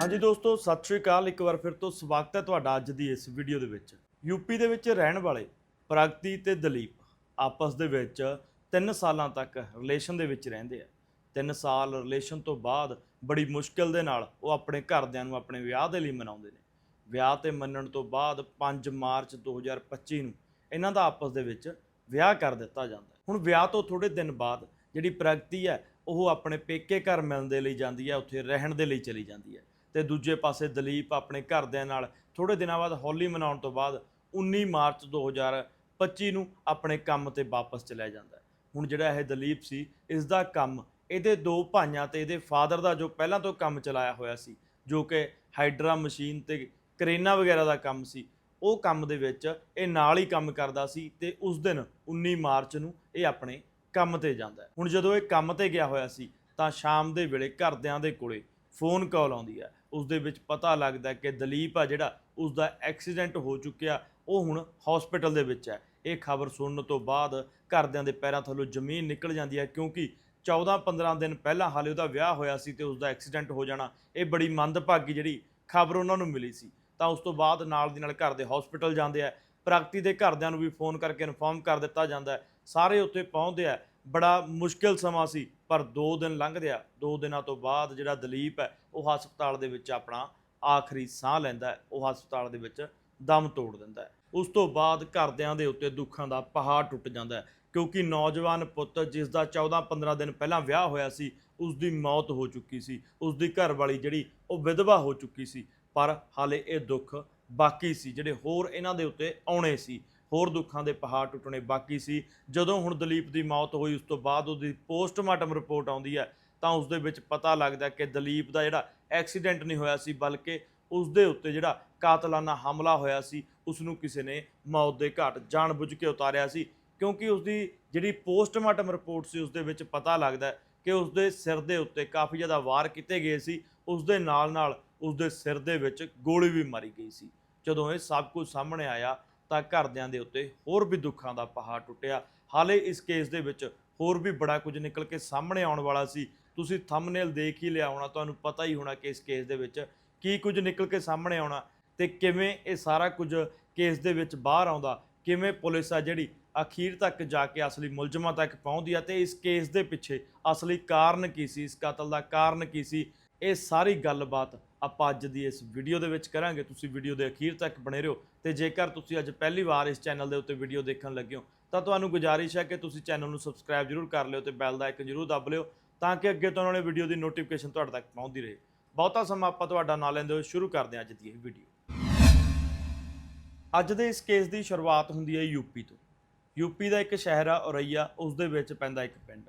ਹਾਂਜੀ ਦੋਸਤੋ, ਸਤਿ ਸ਼੍ਰੀ ਅਕਾਲ। ਇੱਕ ਵਾਰ ਫਿਰ ਤੋਂ ਸਵਾਗਤ ਹੈ ਤੁਹਾਡਾ ਅੱਜ ਦੀ ਇਸ ਵੀਡੀਓ ਦੇ ਵਿੱਚ। ਯੂਪੀ ਦੇ ਵਿੱਚ ਰਹਿਣ ਵਾਲੇ ਪ੍ਰਗਤੀ ਤੇ ਦਲੀਪ ਆਪਸ ਦੇ ਵਿੱਚ 3 ਸਾਲਾਂ ਤੱਕ ਰਿਲੇਸ਼ਨ ਦੇ ਵਿੱਚ ਰਹਿੰਦੇ ਆ। 3 ਸਾਲ ਰਿਲੇਸ਼ਨ ਤੋਂ ਬਾਅਦ ਬੜੀ ਮੁਸ਼ਕਿਲ ਦੇ ਨਾਲ ਉਹ ਆਪਣੇ ਘਰਦਿਆਂ ਨੂੰ ਆਪਣੇ ਵਿਆਹ ਦੇ ਲਈ ਮਨਾਉਂਦੇ ਨੇ। ਵਿਆਹ ਤੇ ਮੰਨਣ ਤੋਂ ਬਾਅਦ 5 ਮਾਰਚ 2025 ਨੂੰ ਇਹਨਾਂ ਦਾ ਆਪਸ ਦੇ ਵਿੱਚ ਵਿਆਹ ਕਰ ਦਿੱਤਾ ਜਾਂਦਾ ਹੁਣ ਵਿਆਹ ਤੋਂ ਥੋੜੇ ਦਿਨ ਬਾਅਦ ਜਿਹੜੀ ਪ੍ਰਗਤੀ ਹੈ, ਉਹ ਆਪਣੇ ਪੇਕੇ ਘਰ ਮਿਲਣ ਦੇ ਲਈ ਜਾਂਦੀ ਹੈ, ਉੱਥੇ ਰਹਿਣ ਦੇ ਲਈ ਚਲੀ ਜਾਂਦੀ ਹੈ। ਤੇ ਦੂਜੇ ਪਾਸੇ ਦਲੀਪ ਆਪਣੇ ਘਰਦਿਆਂ ਨਾਲ ਥੋੜੇ ਦਿਨਾਂ ਬਾਅਦ ਹੋਲੀ ਮਨਾਉਣ ਤੋਂ ਬਾਅਦ 19 ਮਾਰਚ 2025 ਨੂੰ ਆਪਣੇ ਕੰਮ ਤੇ ਵਾਪਸ ਚਲਿਆ ਜਾਂਦਾ ਹੁਣ ਜਿਹੜਾ ਇਹ ਦਲੀਪ ਸੀ, ਇਸ ਦਾ ਕੰਮ ਇਹਦੇ ਦੋ ਭਾਈਆਂ ਤੇ ਇਹਦੇ ਫਾਦਰ ਦਾ ਜੋ ਪਹਿਲਾਂ ਤੋਂ ਕੰਮ ਚਲਾਇਆ ਹੋਇਆ ਸੀ, ਜੋ ਕਿ ਹਾਈਡਰਾ ਮਸ਼ੀਨ ਤੇ ਕਰੇਨਾ ਵਗੈਰਾ ਦਾ ਕੰਮ ਸੀ, ਉਹ ਕੰਮ ਦੇ ਵਿੱਚ ਇਹ ਨਾਲ ਹੀ ਕੰਮ ਕਰਦਾ ਸੀ ਤੇ ਉਸ ਦਿਨ 19 ਮਾਰਚ ਨੂੰ ਇਹ ਆਪਣੇ ਕੰਮ ਤੇ ਜਾਂਦਾ ਹੁਣ ਜਦੋਂ ਇਹ ਕੰਮ ਤੇ ਗਿਆ ਹੋਇਆ ਸੀ, ਤਾਂ ਸ਼ਾਮ ਦੇ ਵੇਲੇ ਘਰਦਿਆਂ ਦੇ ਕੋਲੇ ਫੋਨ ਕਾਲ ਆਉਂਦੀ ਹੈ। ਉਸ ਦੇ ਵਿੱਚ ਪਤਾ ਲੱਗਦਾ ਕਿ ਦਲੀਪ ਆ ਜਿਹੜਾ ਉਸ ਦਾ ਐਕਸੀਡੈਂਟ ਹੋ ਚੁੱਕਿਆ, ਉਹ ਹੁਣ ਹਸਪੀਟਲ ਦੇ ਵਿੱਚ ਹੈ। ਇਹ ਖਬਰ ਸੁਣਨ ਤੋਂ ਬਾਅਦ ਘਰਦਿਆਂ ਦੇ ਪੈਰਾਂ ਥੱਲੋਂ ਜ਼ਮੀਨ ਨਿਕਲ ਜਾਂਦੀ ਹੈ ਕਿਉਂਕਿ 14-15 ਦਿਨ ਪਹਿਲਾਂ ਹਾਲੇ ਉਹਦਾ ਵਿਆਹ ਹੋਇਆ ਸੀ ਤੇ ਉਸ ਦਾ ਐਕਸੀਡੈਂਟ ਹੋ ਜਾਣਾ, ਇਹ ਬੜੀ ਮੰਦਭਾਗੀ ਜਿਹੜੀ ਖਬਰ ਉਹਨਾਂ ਨੂੰ ਮਿਲੀ ਸੀ। ਤਾਂ ਉਸ ਤੋਂ ਬਾਅਦ ਨਾਲ ਦੀ ਨਾਲ ਘਰ ਦੇ ਹਸਪੀਟਲ ਜਾਂਦੇ ਆ। ਪ੍ਰਗਤੀ ਦੇ ਘਰਦਿਆਂ ਨੂੰ ਵੀ ਫੋਨ ਕਰਕੇ ਇਨਫੋਰਮ ਕਰ ਦਿੱਤਾ ਜਾਂਦਾ ਹੈ। ਸਾਰੇ ਉੱਥੇ ਪਹੁੰਚਦੇ ਆ। ਬੜਾ ਮੁਸ਼ਕਿਲ ਸਮਾਂ ਸੀ, ਪਰ 2 ਦਿਨ ਲੰਘਦੇ ਆ। 2 ਦਿਨਾਂ ਤੋਂ ਬਾਅਦ ਜਿਹੜਾ ਦਲੀਪ ਹੈ ਉਹ ਹਸਪਤਾਲ ਦੇ ਵਿੱਚ ਆਪਣਾ ਆਖਰੀ ਸਾਹ ਲੈਂਦਾ ਉਹ ਹਸਪਤਾਲ ਦੇ ਵਿੱਚ ਦਮ ਤੋੜ ਦਿੰਦਾ ਹੈ। ਉਸ ਤੋਂ ਬਾਅਦ ਘਰਦਿਆਂ ਦੇ ਉੱਤੇ ਦੁੱਖਾਂ ਦਾ ਪਹਾੜ ਟੁੱਟ ਜਾਂਦਾ ਹੈ, ਕਿਉਂਕਿ ਨੌਜਵਾਨ ਪੁੱਤ ਜਿਸ ਦਾ 14-15 ਦਿਨ ਪਹਿਲਾਂ ਵਿਆਹ ਹੋਇਆ ਸੀ, ਉਸ ਦੀ ਮੌਤ ਹੋ ਚੁੱਕੀ ਸੀ, ਉਸ ਦੀ ਘਰਵਾਲੀ ਜਿਹੜੀ ਉਹ ਵਿਧਵਾ ਹੋ ਚੁੱਕੀ ਸੀ, ਪਰ ਹਾਲੇ ਇਹ ਦੁੱਖ ਬਾਕੀ ਸੀ, ਜਿਹੜੇ ਹੋਰ ਇਹਨਾਂ ਦੇ ਉੱਤੇ ਆਉਣੇ ਸੀ, ਹੋਰ ਦੁੱਖਾਂ ਦੇ ਪਹਾੜ ਟੁੱਟਣੇ ਬਾਕੀ ਸੀ। ਜਦੋਂ ਹੁਣ ਦਲੀਪ ਦੀ ਮੌਤ ਹੋਈ, ਉਸ ਤੋਂ ਬਾਅਦ ਉਹਦੀ ਪੋਸਟਮਾਰਟਮ ਰਿਪੋਰਟ ਆਉਂਦੀ ਹੈ ਤਾਂ ਉਸ ਦੇ ਵਿੱਚ ਪਤਾ ਲੱਗਦਾ ਕਿ ਦਲੀਪ ਦਾ ਜਿਹੜਾ ਐਕਸੀਡੈਂਟ ਨਹੀਂ ਹੋਇਆ ਸੀ, ਬਲਕਿ ਉਸ ਦੇ ਉੱਤੇ ਜਿਹੜਾ ਕਾਤਲਾਨਾ ਹਮਲਾ ਹੋਇਆ ਸੀ ਉਸ ਨੂੰ ਕਿਸੇ ਨੇ ਮੌਤ ਦੇ ਘਾਟ ਜਾਣਬੁੱਝ ਕੇ ਉਤਾਰਿਆ ਸੀ। ਕਿਉਂਕਿ ਉਸ ਦੀ ਜਿਹੜੀ ਪੋਸਟਮਾਰਟਮ ਰਿਪੋਰਟ ਸੀ ਉਸ ਦੇ ਵਿੱਚ ਪਤਾ ਲੱਗਦਾ ਕਿ ਉਸ ਦੇ ਸਿਰ ਦੇ ਉੱਤੇ ਕਾਫੀ ਜ਼ਿਆਦਾ ਵਾਰ ਕੀਤੇ ਗਏ ਸੀ। ਉਸ ਦੇ ਨਾਲ ਨਾਲ ਉਸ ਦੇ ਸਿਰ ਦੇ ਵਿੱਚ ਗੋਲੀ ਵੀ ਮਾਰੀ ਗਈ ਸੀ। ਜਦੋਂ ਇਹ ਸਭ ਕੁਝ ਸਾਹਮਣੇ ਆਇਆ, ਤਾਂ ਘਰਦਿਆਂ ਦੇ ਉੱਤੇ ਹੋਰ ਵੀ ਦੁੱਖਾਂ ਦਾ ਪਹਾੜ ਟੁੱਟਿਆ। ਹਾਲੇ ਇਸ ਕੇਸ ਦੇ ਵਿੱਚ ਹੋਰ ਵੀ ਬੜਾ ਕੁਝ ਨਿਕਲ ਕੇ ਸਾਹਮਣੇ ਆਉਣ ਵਾਲਾ ਸੀ। ਤੁਸੀਂ ਥੰਬਨੇਲ ਦੇਖ ਹੀ ਲਿਆ ਹੋਣਾ, ਤੁਹਾਨੂੰ ਪਤਾ ਹੀ ਹੋਣਾ ਕਿ ਇਸ ਕੇਸ ਦੇ ਵਿੱਚ ਕੀ ਕੁਝ ਨਿਕਲ ਕੇ ਸਾਹਮਣੇ ਆਉਣਾ ਤੇ ਕਿਵੇਂ ਇਹ ਸਾਰਾ ਕੁਝ ਕੇਸ ਦੇ ਵਿੱਚ ਬਾਹਰ ਆਉਂਦਾ, ਕਿਵੇਂ ਪੁਲਿਸ ਆ ਜਿਹੜੀ ਅਖੀਰ ਤੱਕ ਜਾ ਕੇ ਅਸਲੀ ਮੁਲਜ਼ਮਾਂ ਤੱਕ ਪਹੁੰਚਦੀ ਆ ਤੇ ਇਸ ਕੇਸ ਦੇ ਪਿੱਛੇ ਅਸਲੀ ਕਾਰਨ ਕੀ ਸੀ, ਇਸ ਕਤਲ ਦਾ ਕਾਰਨ ਕੀ ਸੀ, ਇਹ ਸਾਰੀ ਗੱਲਬਾਤ ਆਪਾਂ ਅੱਜ ਦੀ ਇਸ ਵੀਡੀਓ ਦੇ ਵਿੱਚ ਕਰਾਂਗੇ। ਤੁਸੀਂ ਵੀਡੀਓ ਦੇ ਅਖੀਰ ਤੱਕ ਬਣੇ ਰਹੋ ਤੇ ਜੇਕਰ ਤੁਸੀਂ ਅੱਜ ਪਹਿਲੀ ਵਾਰ ਇਸ ਚੈਨਲ ਦੇ ਉੱਤੇ ਵੀਡੀਓ ਦੇਖਣ ਲੱਗੇ ਹੋ, ਤਾਂ ਤੁਹਾਨੂੰ ਗੁਜ਼ਾਰਿਸ਼ ਹੈ ਕਿ ਤੁਸੀਂ ਚੈਨਲ ਨੂੰ ਸਬਸਕ੍ਰਾਈਬ ਜ਼ਰੂਰ ਕਰ ਲਿਓ ਤੇ ਬੈਲ ਦਾ ਆਈਕਨ ਜ਼ਰੂਰ ਦਬ ਲਿਓ। ਤਾਂ ਕਿ ਅੱਗੇ ਤੋਂ ਆਉਣ ਵਾਲੇ ਵੀਡੀਓ ਦੀ ਨੋਟੀਫਿਕੇਸ਼ਨ ਤੁਹਾਡੇ ਤੱਕ ਪਹੁੰਚਦੀ ਰਹੇ। ਬਹੁਤਾ ਸਮਾਂ ਆਪਾਂ ਤੁਹਾਡਾ ਨਾ ਲੈਂਦੇ ਹੋਏ ਸ਼ੁਰੂ ਕਰਦੇ ਹਾਂ ਅੱਜ ਦੀ ਇਹ ਵੀਡੀਓ ਅੱਜ ਦੇ ਇਸ ਕੇਸ ਦੀ ਸ਼ੁਰੂਆਤ ਹੁੰਦੀ ਹੈ ਯੂਪੀ ਤੋਂ। ਯੂਪੀ ਦਾ ਇੱਕ ਸ਼ਹਿਰ ਆ, ਔਰਈਆ, ਉਸ ਦੇ ਵਿੱਚ ਪੈਂਦਾ ਇੱਕ ਪਿੰਡ।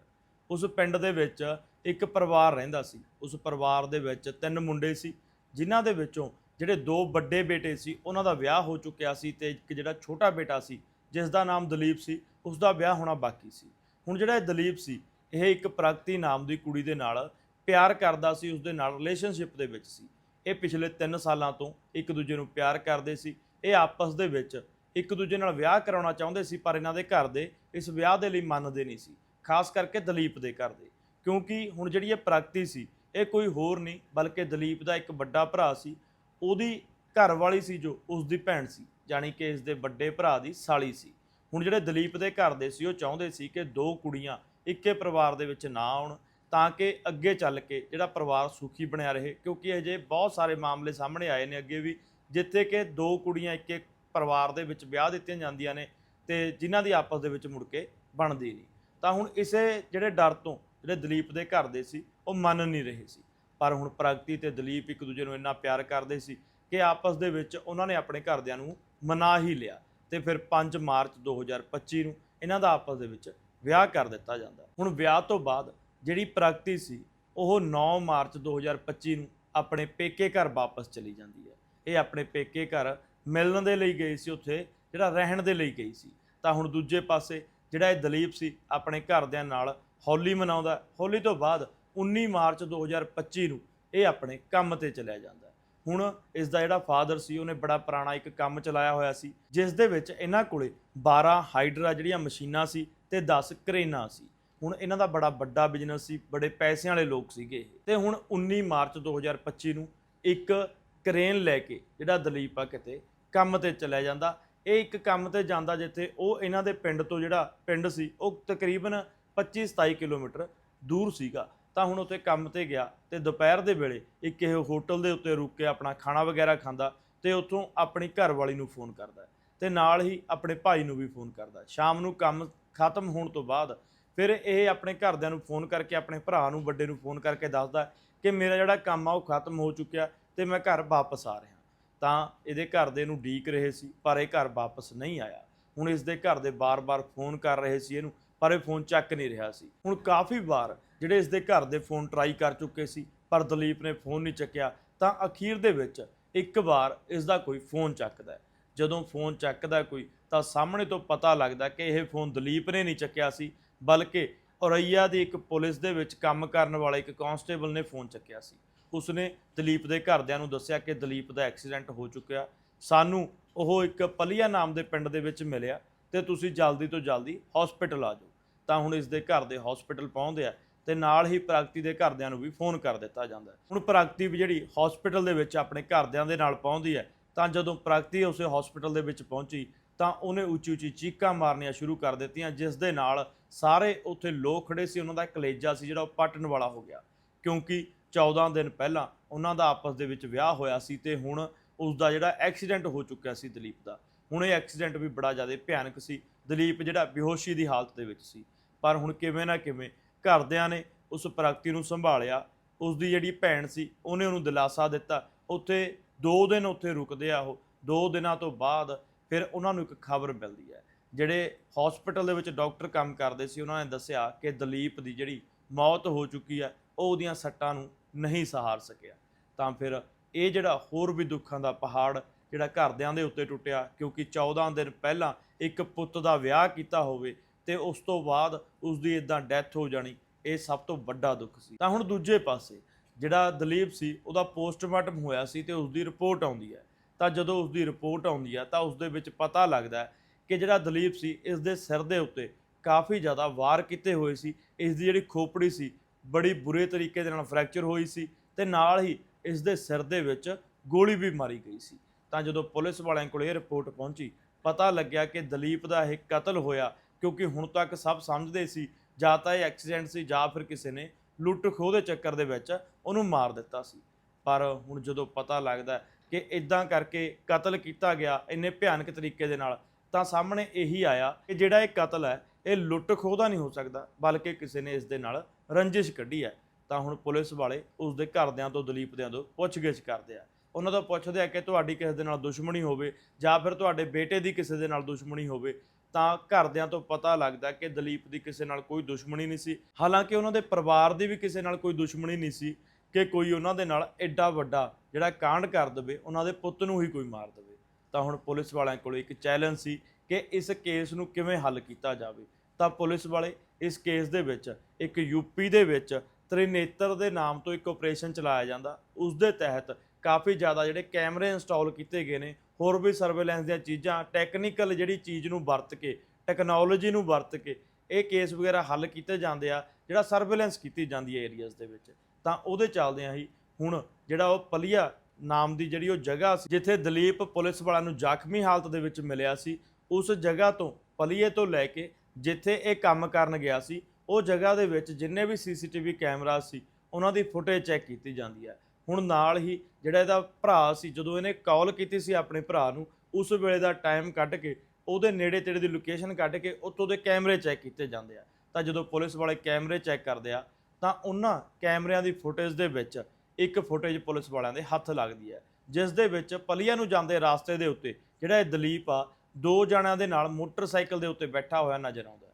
ਉਸ ਪਿੰਡ ਦੇ ਵਿੱਚ ਇੱਕ ਪਰਿਵਾਰ ਰਹਿੰਦਾ ਸੀ। ਉਸ ਪਰਿਵਾਰ ਦੇ ਵਿੱਚ ਤਿੰਨ ਮੁੰਡੇ ਸੀ, ਜਿਨ੍ਹਾਂ ਦੇ ਵਿੱਚੋਂ ਜਿਹੜੇ ਦੋ ਵੱਡੇ ਬੇਟੇ ਸੀ, ਉਹਨਾਂ ਦਾ ਵਿਆਹ ਹੋ ਚੁੱਕਿਆ ਸੀ ਤੇ ਇੱਕ ਜਿਹੜਾ ਛੋਟਾ ਬੇਟਾ ਸੀ ਜਿਸ ਦਾ ਨਾਮ ਦਲੀਪ ਸੀ ਉਸ ਦਾ ਵਿਆਹ ਹੋਣਾ ਬਾਕੀ ਸੀ। ਹੁਣ ਜਿਹੜਾ ਇਹ ਦਲੀਪ ਸੀ ਇਹ ਇੱਕ ਪ੍ਰਗਤੀ ਨਾਮ ਦੀ ਕੁੜੀ ਦੇ ਨਾਲ ਪਿਆਰ ਕਰਦਾ ਸੀ ਉਸ ਦੇ ਨਾਲ ਰਿਲੇਸ਼ਨਸ਼ਿਪ ਦੇ ਵਿੱਚ ਸੀ। ਇਹ ਪਿਛਲੇ 3 ਸਾਲਾਂ ਤੋਂ ਇੱਕ ਦੂਜੇ ਨੂੰ ਪਿਆਰ ਕਰਦੇ ਸੀ। ਇਹ ਆਪਸ ਦੇ ਵਿੱਚ ਇੱਕ ਦੂਜੇ ਨਾਲ ਵਿਆਹ ਕਰਾਉਣਾ ਚਾਹੁੰਦੇ ਸੀ, ਪਰ ਇਹਨਾਂ ਦੇ ਘਰ ਦੇ ਇਸ ਵਿਆਹ ਦੇ ਲਈ ਮੰਨਦੇ ਨਹੀਂ ਸੀ, ਖਾਸ ਕਰਕੇ ਦਲੀਪ ਦੇ ਘਰ ਦੇ। ਕਿਉਂਕਿ ਹੁਣ ਜਿਹੜੀ ਇਹ ਪ੍ਰਗਤੀ ਸੀ, ਇਹ ਕੋਈ ਹੋਰ ਨਹੀਂ, ਬਲਕਿ ਦਲੀਪ ਦਾ ਇੱਕ ਵੱਡਾ ਭਰਾ ਸੀ। ਉਹਦੀ ਘਰ ਵਾਲੀ ਸੀ ਜੋ ਉਸ ਦੀ ਭੈਣ ਸੀ, ਜਾਣੀ ਕਿ ਇਸ ਦੇ ਵੱਡੇ ਭਰਾ ਦੀ ਸਾਲੀ ਸੀ। ਹੁਣ ਜਿਹੜੇ ਦਲੀਪ ਦੇ ਘਰ ਦੇ ਸੀ, ਉਹ ਚਾਹੁੰਦੇ ਸੀ ਕਿ ਦੋ ਕੁੜੀਆਂ ਇੱਕੇ ਪਰਿਵਾਰ ਦੇ ਵਿੱਚ ਨਾ ਆਉਣ, ਤਾਂ ਕਿ ਅੱਗੇ ਚੱਲ ਕੇ ਜਿਹੜਾ ਪਰਿਵਾਰ ਸੁਖੀ ਬਣਿਆ ਰਹੇ। ਕਿਉਂਕਿ ਅਜੇ ਬਹੁਤ ਸਾਰੇ ਮਾਮਲੇ ਸਾਹਮਣੇ ਆਏ ਨੇ ਅੱਗੇ ਵੀ, ਜਿੱਥੇ ਕਿ ਦੋ ਕੁੜੀਆਂ ਇੱਕੇ ਪਰਿਵਾਰ ਦੇ ਵਿੱਚ ਵਿਆਹ ਦਿੱਤੀਆਂ ਜਾਂਦੀਆਂ ਨੇ ਤੇ ਜਿਨ੍ਹਾਂ ਦੀ ਆਪਸ ਦੇ ਵਿੱਚ ਮੁੜ ਕੇ ਬਣਦੀ ਨਹੀਂ। ਤਾਂ ਹੁਣ ਇਸੇ ਜਿਹੜੇ ਡਰ ਤੋਂ ਜਿਹੜੇ ਦਲੀਪ ਦੇ ਘਰ ਦੇ ਸੀ, ਉਹ ਮੰਨ ਨਹੀਂ ਰਹੇ ਸੀ। ਪਰ ਹੁਣ ਪ੍ਰਗਤੀ ਤੇ ਦਲੀਪ ਇੱਕ ਦੂਜੇ ਨੂੰ ਇੰਨਾ ਪਿਆਰ ਕਰਦੇ ਸੀ ਕਿ ਆਪਸ ਦੇ ਵਿੱਚ ਉਹਨਾਂ ਨੇ ਆਪਣੇ ਘਰਦਿਆਂ ਨੂੰ ਮਨਾ ਹੀ ਲਿਆ। ਤੇ ਫਿਰ 5 ਮਾਰਚ 2025 ਨੂੰ ਇਹਨਾਂ ਦਾ ਆਪਸ ਦੇ ਵਿੱਚ ਵਿਆਹ ਕਰ ਦਿੱਤਾ ਜਾਂਦਾ। ਹੁਣ ਵਿਆਹ ਤੋਂ ਬਾਅਦ ਜਿਹੜੀ ਪ੍ਰਗਤੀ ਸੀ, ਉਹ 9 ਮਾਰਚ 2025 ਨੂੰ ਆਪਣੇ ਪੇਕੇ ਘਰ ਵਾਪਸ ਚਲੀ ਜਾਂਦੀ ਹੈ। ਇਹ ਆਪਣੇ ਪੇਕੇ ਘਰ ਮਿਲਣ ਦੇ ਲਈ ਗਈ ਸੀ ਉੱਥੇ, ਜਿਹੜਾ ਰਹਿਣ ਦੇ ਲਈ ਗਈ ਸੀ। ਤਾਂ ਹੁਣ ਦੂਜੇ ਪਾਸੇ ਜਿਹੜਾ ਇਹ ਦਲੀਪ ਸੀ, ਆਪਣੇ ਘਰਦਿਆਂ ਨਾਲ ਹੋਲੀ ਮਨਾਉਂਦਾ ਹੋਲੀ ਤੋਂ ਬਾਅਦ 19 ਮਾਰਚ 2025 ਨੂੰ ਇਹ ਆਪਣੇ ਕੰਮ ਤੇ ਚਲਿਆ ਜਾਂਦਾ ਹੁਣ ਇਸ ਦਾ ਜਿਹੜਾ ਫਾਦਰ ਸੀ, ਉਹਨੇ ਬੜਾ ਪੁਰਾਣਾ ਇੱਕ ਕੰਮ ਚਲਾਇਆ ਹੋਇਆ ਸੀ, ਜਿਸ ਦੇ ਵਿੱਚ ਇਹਨਾਂ ਕੋਲੇ 12 ਹਾਈਡਰਾ ਜਿਹੜੀਆਂ ਮਸ਼ੀਨਾਂ ਸੀ ਤੇ 10 ਕਰੇਨਾ ਸੀ। ਹੁਣ ਇਹਨਾਂ ਦਾ ਬੜਾ ਵੱਡਾ ਬਿਜ਼ਨਸ ਸੀ, ਬੜੇ ਪੈਸਿਆਂ ਵਾਲੇ ਲੋਕ ਸੀਗੇ ਇਹ। ਤੇ ਹੁਣ 19 ਮਾਰਚ 2025 ਨੂੰ ਇੱਕ ਕਰੇਨ ਲੈ ਕੇ ਜਿਹੜਾ ਦਲੀਪ ਆ ਕਿਤੇ ਕੰਮ ਤੇ ਚਲਿਆ ਜਾਂਦਾ। ਇਹ ਇੱਕ ਕੰਮ ਤੇ ਜਾਂਦਾ ਜਿੱਥੇ ਉਹ ਇਹਨਾਂ ਦੇ ਪਿੰਡ ਤੋਂ ਜਿਹੜਾ ਪਿੰਡ ਸੀ, ਉਹ ਤਕਰੀਬਨ 25 27 ਕਿਲੋਮੀਟਰ ਦੂਰ ਸੀਗਾ। ਤਾਂ ਹੁਣ ਉੱਥੇ ਕੰਮ ਤੇ ਗਿਆ ਤੇ ਦੁਪਹਿਰ ਦੇ ਵੇਲੇ ਇੱਕ ਇਹ ਹੋਟਲ ਦੇ ਉੱਤੇ ਰੁਕ ਕੇ ਆਪਣਾ ਖਾਣਾ ਵਗੈਰਾ ਖਾਂਦਾ ਤੇ ਉੱਥੋਂ ਆਪਣੀ ਘਰ ਵਾਲੀ ਨੂੰ ਫੋਨ ਕਰਦਾ। ਤੇ ਨਾਲ ਹੀ ਆਪਣੇ ਭਾਈ ਨੂੰ ਵੀ ਫੋਨ ਕਰਦਾ। ਸ਼ਾਮ ਨੂੰ ਕੰਮ ਖਤਮ ਹੋਣ ਤੋਂ ਬਾਅਦ ਫਿਰ ਇਹ ਆਪਣੇ ਘਰਦਿਆਂ ਨੂੰ ਫੋਨ ਕਰਕੇ, ਆਪਣੇ ਭਰਾ ਨੂੰ, ਵੱਡੇ ਨੂੰ ਫੋਨ ਕਰਕੇ ਦੱਸਦਾ ਕਿ ਮੇਰਾ ਜਿਹੜਾ ਕੰਮ ਆ ਉਹ ਖਤਮ ਹੋ ਚੁੱਕਿਆ ਤੇ ਮੈਂ ਘਰ ਵਾਪਸ ਆ ਰਿਹਾ। ਤਾਂ ਇਹਦੇ ਘਰ ਦੇ ਨੂੰ ਡੀਕ ਰਹੇ ਸੀ, ਪਰ ਇਹ ਘਰ ਵਾਪਸ ਨਹੀਂ ਆਇਆ। ਹੁਣ ਇਸ ਦੇ ਘਰ ਦੇ ਬਾਰ-ਬਾਰ ਫੋਨ ਕਰ ਰਹੇ ਸੀ ਇਹਨੂੰ, ਪਰ ਇਹ ਫੋਨ ਚੱਕ ਨਹੀਂ ਰਿਹਾ ਸੀ। ਹੁਣ ਕਾਫੀ ਵਾਰ ਜਿਹੜੇ ਇਸ ਦੇ ਘਰ ਦੇ ਫੋਨ ਟਰਾਈ ਕਰ ਚੁੱਕੇ ਸੀ, ਪਰ ਦਲੀਪ ਨੇ ਫੋਨ ਨਹੀਂ ਚੱਕਿਆ, ਤਾਂ ਅਖੀਰ ਦੇ ਵਿੱਚ ਇੱਕ ਵਾਰ ਇਸ ਦਾ ਕੋਈ ਫੋਨ ਚੱਕਦਾ ਹੈ। ਜਦੋਂ ਫੋਨ ਚੱਕਦਾ ਕੋਈ, ਤਾਂ ਸਾਹਮਣੇ ਤੋਂ ਪਤਾ ਲੱਗਦਾ ਕਿ ਇਹ ਫੋਨ ਦਲੀਪ ਨੇ ਨਹੀਂ ਚੱਕਿਆ ਸੀ, ਬਲਕਿ ਔਰਈਆ ਦੀ ਇੱਕ ਪੁਲਿਸ ਦੇ ਵਿੱਚ ਕੰਮ ਕਰਨ ਵਾਲਾ ਇੱਕ ਕਾਂਸਟੇਬਲ ਨੇ ਫੋਨ ਚੱਕਿਆ ਸੀ। ਉਸਨੇ ਦਲੀਪ ਦੇ ਘਰਦਿਆਂ ਨੂੰ ਦੱਸਿਆ ਕਿ ਦਲੀਪ ਦਾ ਐਕਸੀਡੈਂਟ ਹੋ ਚੁੱਕਿਆ। ਸਾਨੂੰ ਉਹ ਇੱਕ ਪਲੀਆ ਨਾਮ ਦੇ ਪਿੰਡ ਦੇ ਵਿੱਚ ਮਿਲਿਆ ਤੇ ਤੁਸੀਂ ਜਲਦੀ ਤੋਂ ਜਲਦੀ ਹਸਪੀਟਲ ਆ ਜਾਓ। ਤਾਂ ਹੁਣ ਇਸ ਦੇ ਘਰ ਦੇ ਹਸਪੀਟਲ ਪਹੁੰਚਦੇ ਆ ਤੇ ਨਾਲ ਹੀ ਪ੍ਰਗਤੀ ਦੇ ਘਰਦਿਆਂ ਨੂੰ ਵੀ ਫੋਨ ਕਰ ਦਿੱਤਾ ਜਾਂਦਾ ਹੁਣ ਪ੍ਰਗਤੀ ਵੀ ਜਿਹੜੀ ਹਸਪੀਟਲ ਦੇ ਵਿੱਚ ਆਪਣੇ ਘਰਦਿਆਂ ਦੇ ਨਾਲ ਪਹੁੰਚਦੀ ਹੈ ਤਾਂ ਜਦੋਂ ਪ੍ਰਗਤੀ ਉਸੇ ਹਸਪੀਟਲ ਦੇ ਵਿੱਚ ਪਹੁੰਚੀ, ਤਾਂ ਉਹਨੇ ਉੱਚੀ ਉੱਚੀ ਚੀਕਾਂ ਮਾਰਨੀਆਂ ਸ਼ੁਰੂ ਕਰ ਦਿੱਤੀਆਂ, ਜਿਸ ਦੇ ਨਾਲ ਸਾਰੇ ਉੱਥੇ ਲੋਕ ਖੜੇ ਸੀ, ਉਹਨਾਂ ਦਾ ਕਲੇਜਾ ਸੀ ਜਿਹੜਾ ਉਹ ਪਟਣ ਵਾਲਾ ਹੋ ਗਿਆ। ਕਿਉਂਕਿ 14 ਦਿਨ ਪਹਿਲਾਂ ਉਹਨਾਂ ਦਾ ਆਪਸ ਦੇ ਵਿੱਚ ਵਿਆਹ ਹੋਇਆ ਸੀ ਤੇ ਹੁਣ ਉਸ ਦਾ ਜਿਹੜਾ ਐਕਸੀਡੈਂਟ ਹੋ ਚੁੱਕਿਆ ਸੀ ਦਲੀਪ ਦਾ। ਹੁਣ ਇਹ ਐਕਸੀਡੈਂਟ ਵੀ ਬੜਾ ਜ਼ਿਆਦਾ ਭਿਆਨਕ ਸੀ। ਦਲੀਪ ਜਿਹੜਾ ਬੇਹੋਸ਼ੀ ਦੀ ਹਾਲਤ ਦੇ ਵਿੱਚ ਸੀ। ਪਰ ਹੁਣ ਕਿਵੇਂ ਨਾ ਕਿਵੇਂ ਘਰਦਿਆਂ ਨੇ ਉਸ ਪ੍ਰਗਤੀ ਨੂੰ ਸੰਭਾਲਿਆ। ਉਸ ਦੀ ਜਿਹੜੀ ਭੈਣ ਸੀ, ਉਹਨੇ ਉਹਨੂੰ ਦਿਲਾਸਾ ਦਿੱਤਾ। ਉੱਥੇ ਦੋ ਦਿਨ ਉੱਥੇ ਰੁਕਦੇ ਆ ਉਹ, ਦੋ ਦਿਨਾਂ ਤੋਂ ਬਾਅਦ ਫਿਰ ਉਹਨਾਂ ਨੂੰ ਇੱਕ ਖਬਰ ਮਿਲਦੀ ਹੈ। ਜਿਹੜੇ ਹਸਪੀਟਲ ਦੇ ਵਿੱਚ ਡਾਕਟਰ ਕੰਮ ਕਰਦੇ ਸੀ, ਉਹਨਾਂ ਨੇ ਦੱਸਿਆ ਕਿ ਦਲੀਪ ਦੀ ਜਿਹੜੀ ਮੌਤ ਹੋ ਚੁੱਕੀ ਹੈ, ਉਹ ਉਹਦੀਆਂ ਸੱਟਾਂ ਨੂੰ ਨਹੀਂ ਸਹਾਰ ਸਕਿਆ। ਤਾਂ ਫਿਰ ਇਹ ਜਿਹੜਾ ਹੋਰ ਵੀ ਦੁੱਖਾਂ ਦਾ ਪਹਾੜ ਜਿਹੜਾ ਘਰਦਿਆਂ ਦੇ ਉੱਤੇ ਟੁੱਟਿਆ, ਕਿਉਂਕਿ 14 ਦਿਨ ਪਹਿਲਾਂ ਇੱਕ ਪੁੱਤ ਦਾ ਵਿਆਹ ਕੀਤਾ ਹੋਵੇ ਤੇ ਉਸ ਤੋਂ ਬਾਅਦ ਉਸ ਦੀ ਇਦਾਂ ਡੈਥ ਹੋ ਜਾਣੀ, ਇਹ ਸਭ ਤੋਂ ਵੱਡਾ ਦੁੱਖ ਸੀ। ਤਾਂ ਹੁਣ ਦੂਜੇ ਪਾਸੇ ਜਿਹੜਾ ਦਲੀਪ ਸੀ, ਉਹਦਾ ਪੋਸਟਮਾਰਟਮ ਹੋਇਆ ਸੀ ਤੇ ਉਸ ਦੀ ਰਿਪੋਰਟ ਆਉਂਦੀ ਹੈ। ਤਾਂ ਜਦੋਂ ਉਸ ਦੀ ਰਿਪੋਰਟ ਆਉਂਦੀ ਹੈ, ਤਾਂ ਉਸ ਦੇ ਵਿੱਚ ਪਤਾ ਲੱਗਦਾ ਕਿ ਜਿਹੜਾ ਦਲੀਪ ਸੀ ਇਸ ਦੇ ਸਿਰ ਦੇ ਉੱਤੇ ਕਾਫੀ ਜ਼ਿਆਦਾ ਵਾਰ ਕੀਤੇ ਹੋਏ ਸੀ। ਇਸ ਦੀ ਜਿਹੜੀ ਖੋਪੜੀ ਸੀ, ਬੜੀ ਬੁਰੇ ਤਰੀਕੇ ਦੇ ਨਾਲ ਫ੍ਰੈਕਚਰ ਹੋਈ ਸੀ ਤੇ ਨਾਲ ਹੀ ਇਸ ਦੇ ਸਿਰ ਦੇ ਵਿੱਚ ਗੋਲੀ ਵੀ ਮਾਰੀ ਗਈ ਸੀ। ਤਾਂ ਜਦੋਂ ਪੁਲਿਸ ਵਾਲਿਆਂ ਕੋਲ ਇਹ ਰਿਪੋਰਟ ਪਹੁੰਚੀ, ਪਤਾ ਲੱਗਿਆ ਕਿ ਦਲੀਪ ਦਾ ਇਹ ਕਤਲ ਹੋਇਆ ਕਿਉਂਕਿ ਹੁਣ ਤੱਕ ਸਭ ਸਮਝਦੇ ਸੀ, ਜਾਂ ਤਾਂ ਇਹ ਐਕਸੀਡੈਂਟ ਸੀ ਜਾਂ ਫਿਰ ਕਿਸੇ ਨੇ ਲੁੱਟ ਖੋਹ ਦੇ ਚੱਕਰ ਦੇ ਵਿੱਚ ਉਹਨੂੰ ਮਾਰ ਦਿੱਤਾ ਸੀ। ਪਰ ਹੁਣ ਜਦੋਂ ਪਤਾ ਲੱਗਦਾ ਕਿ ਇਦਾਂ ਕਰਕੇ ਕਤਲ ਕੀਤਾ ਗਿਆ ਇੰਨੇ ਭਿਆਨਕ ਤਰੀਕੇ ਦੇ ਨਾਲ, ਤਾਂ ਸਾਹਮਣੇ ਇਹੀ ਆਇਆ ਕਿ ਜਿਹੜਾ ਇਹ ਕਤਲ ਹੈ, ਇਹ ਲੁੱਟ ਖੋਹ ਦਾ ਨਹੀਂ ਹੋ ਸਕਦਾ, ਬਲਕਿ ਕਿਸੇ ਨੇ ਇਸ ਦੇ ਨਾਲ ਰੰਜਿਸ਼ ਕੱਢੀ ਹੈ। ਤਾਂ ਹੁਣ ਪੁਲਿਸ ਵਾਲੇ ਉਸ ਦੇ ਘਰਦਿਆਂ ਤੋਂ ਦਲੀਪ ਦਿਆਂ ਤੋਂ ਪੁੱਛਗਿੱਛ ਕਰਦੇ ਆ। ਉਹਨਾਂ ਤੋਂ ਪੁੱਛਦੇ ਆ ਕਿ ਤੁਹਾਡੀ ਕਿਸੇ ਦੇ ਨਾਲ ਦੁਸ਼ਮਣੀ ਹੋਵੇ ਜਾਂ ਫਿਰ ਤੁਹਾਡੇ ਬੇਟੇ ਦੀ ਕਿਸੇ ਦੇ ਨਾਲ ਦੁਸ਼ਮਣੀ ਹੋਵੇ ਤਾਂ ਘਰਦਿਆਂ ਤੋਂ ਪਤਾ ਲੱਗਦਾ ਕਿ ਦਲੀਪ ਦੀ ਕਿਸੇ ਨਾਲ ਕੋਈ ਦੁਸ਼ਮਣੀ ਨਹੀਂ ਸੀ। ਹਾਲਾਂਕਿ ਉਹਨਾਂ ਦੇ ਪਰਿਵਾਰ ਦੀ ਵੀ ਕਿਸੇ ਨਾਲ ਕੋਈ ਦੁਸ਼ਮਣੀ ਨਹੀਂ ਸੀ ਕਿ ਕੋਈ ਉਹਨਾਂ ਦੇ ਨਾਲ ਐਡਾ ਵੱਡਾ ਜਿਹੜਾ ਕਾਂਡ ਕਰ ਦਵੇ, ਉਹਨਾਂ ਦੇ ਪੁੱਤ ਨੂੰ ਹੀ ਕੋਈ ਮਾਰ ਦਵੇ। ਤਾਂ ਹੁਣ ਪੁਲਿਸ ਵਾਲਿਆਂ ਕੋਲ ਇੱਕ ਚੈਲੰਜ ਸੀ ਕਿ ਇਸ ਕੇਸ ਨੂੰ ਕਿਵੇਂ ਹੱਲ ਕੀਤਾ ਜਾਵੇ। ਤਾਂ ਪੁਲਿਸ ਵਾਲੇ ਇਸ ਕੇਸ ਦੇ ਵਿੱਚ, ਇੱਕ ਯੂਪੀ ਦੇ ਵਿੱਚ ਤ੍ਰਿਨੇਤਰ ਦੇ ਨਾਮ ਤੋਂ ਇੱਕ ਆਪਰੇਸ਼ਨ ਚਲਾਇਆ ਜਾਂਦਾ। ਉਸ ਦੇ ਤਹਿਤ ਕਾਫੀ ਜ਼ਿਆਦਾ ਜਿਹੜੇ ਕੈਮਰੇ ਇੰਸਟਾਲ ਕੀਤੇ ਗਏ ਨੇ ਹੋਰ ਵੀ ਸਰਵੇਲੈਂਸ ਦੀਆਂ ਚੀਜ਼ਾਂ ਟੈਕਨੀਕਲ ਜਿਹੜੀ ਚੀਜ਼ ਨੂੰ ਵਰਤ ਕੇ ਟੈਕਨੋਲੋਜੀ ਨੂੰ ਵਰਤ ਕੇ ਇਹ ਕੇਸ ਵਗੈਰਾ ਹੱਲ ਕੀਤੇ ਜਾਂਦੇ ਆ, ਜਿਹੜਾ ਸਰਵੇਲੈਂਸ ਕੀਤੀ ਜਾਂਦੀ ਹੈ ਏਰੀਆਜ਼ ਦੇ ਵਿੱਚ। ਤਾਂ ਉਹਦੇ ਚੱਲਦਿਆਂ ਹੀ ਹੁਣ ਜਿਹੜਾ ਉਹ ਪਲੀਆ ਨਾਮ ਦੀ ਜਿਹੜੀ ਉਹ ਜਗ੍ਹਾ ਸੀ, ਜਿੱਥੇ ਦਲੀਪ ਪੁਲਿਸ ਵਾਲਿਆਂ ਨੂੰ ਜ਼ਖਮੀ ਹਾਲਤ ਦੇ ਵਿੱਚ ਮਿਲਿਆ ਸੀ, ਉਸ ਜਗ੍ਹਾ ਤੋਂ ਪਲੀਏ ਤੋਂ ਲੈ ਕੇ ਜਿੱਥੇ ਇਹ ਕੰਮ ਕਰਨ ਗਿਆ ਸੀ, ਉਹ ਜਗ੍ਹਾ ਦੇ ਵਿੱਚ ਜਿੰਨੇ ਵੀ ਸੀਸੀਟੀਵੀ ਕੈਮਰਾ ਸੀ, ਉਹਨਾਂ ਦੀ ਫੁਟੇਜ ਚੈੱਕ ਕੀਤੀ ਜਾਂਦੀ ਹੈ ਹੁਣ ਨਾਲ ਹੀ ਜਿਹੜਾ ਇਹਦਾ ਭਰਾ ਸੀ, ਜਦੋਂ ਇਹਨੇ ਕਾਲ ਕੀਤੀ ਸੀ ਆਪਣੇ ਭਰਾ ਨੂੰ, ਉਸ ਵੇਲੇ ਦਾ ਟਾਈਮ ਕੱਢ ਕੇ, ਉਹਦੇ ਨੇੜੇ ਤੇੜੇ ਦੀ ਲੋਕੇਸ਼ਨ ਕੱਢ ਕੇ, ਉੱਥੋਂ ਦੇ ਕੈਮਰੇ ਚੈੱਕ ਕੀਤੇ ਜਾਂਦੇ ਆ। ਤਾਂ ਜਦੋਂ ਪੁਲਿਸ ਵਾਲੇ ਕੈਮਰੇ ਚੈੱਕ ਕਰਦੇ ਆ, ਤਾਂ ਉਹਨਾਂ ਕੈਮਰਿਆਂ ਦੀ ਫੁਟੇਜ ਦੇ ਵਿੱਚ ਇੱਕ ਫੁਟੇਜ ਪੁਲਿਸ ਵਾਲਿਆਂ ਦੇ ਹੱਥ ਲੱਗਦੀ ਹੈ ਜਿਸ ਦੇ ਵਿੱਚ ਪਲੀਆ ਨੂੰ ਜਾਂਦੇ ਰਾਸਤੇ ਦੇ ਉੱਤੇ ਜਿਹੜਾ ਇਹ ਦਲੀਪ ਆ, ਦੋ ਜਣਿਆਂ ਦੇ ਨਾਲ ਮੋਟਰਸਾਈਕਲ ਦੇ ਉੱਤੇ ਬੈਠਾ ਹੋਇਆ ਨਜ਼ਰ ਆਉਂਦਾ।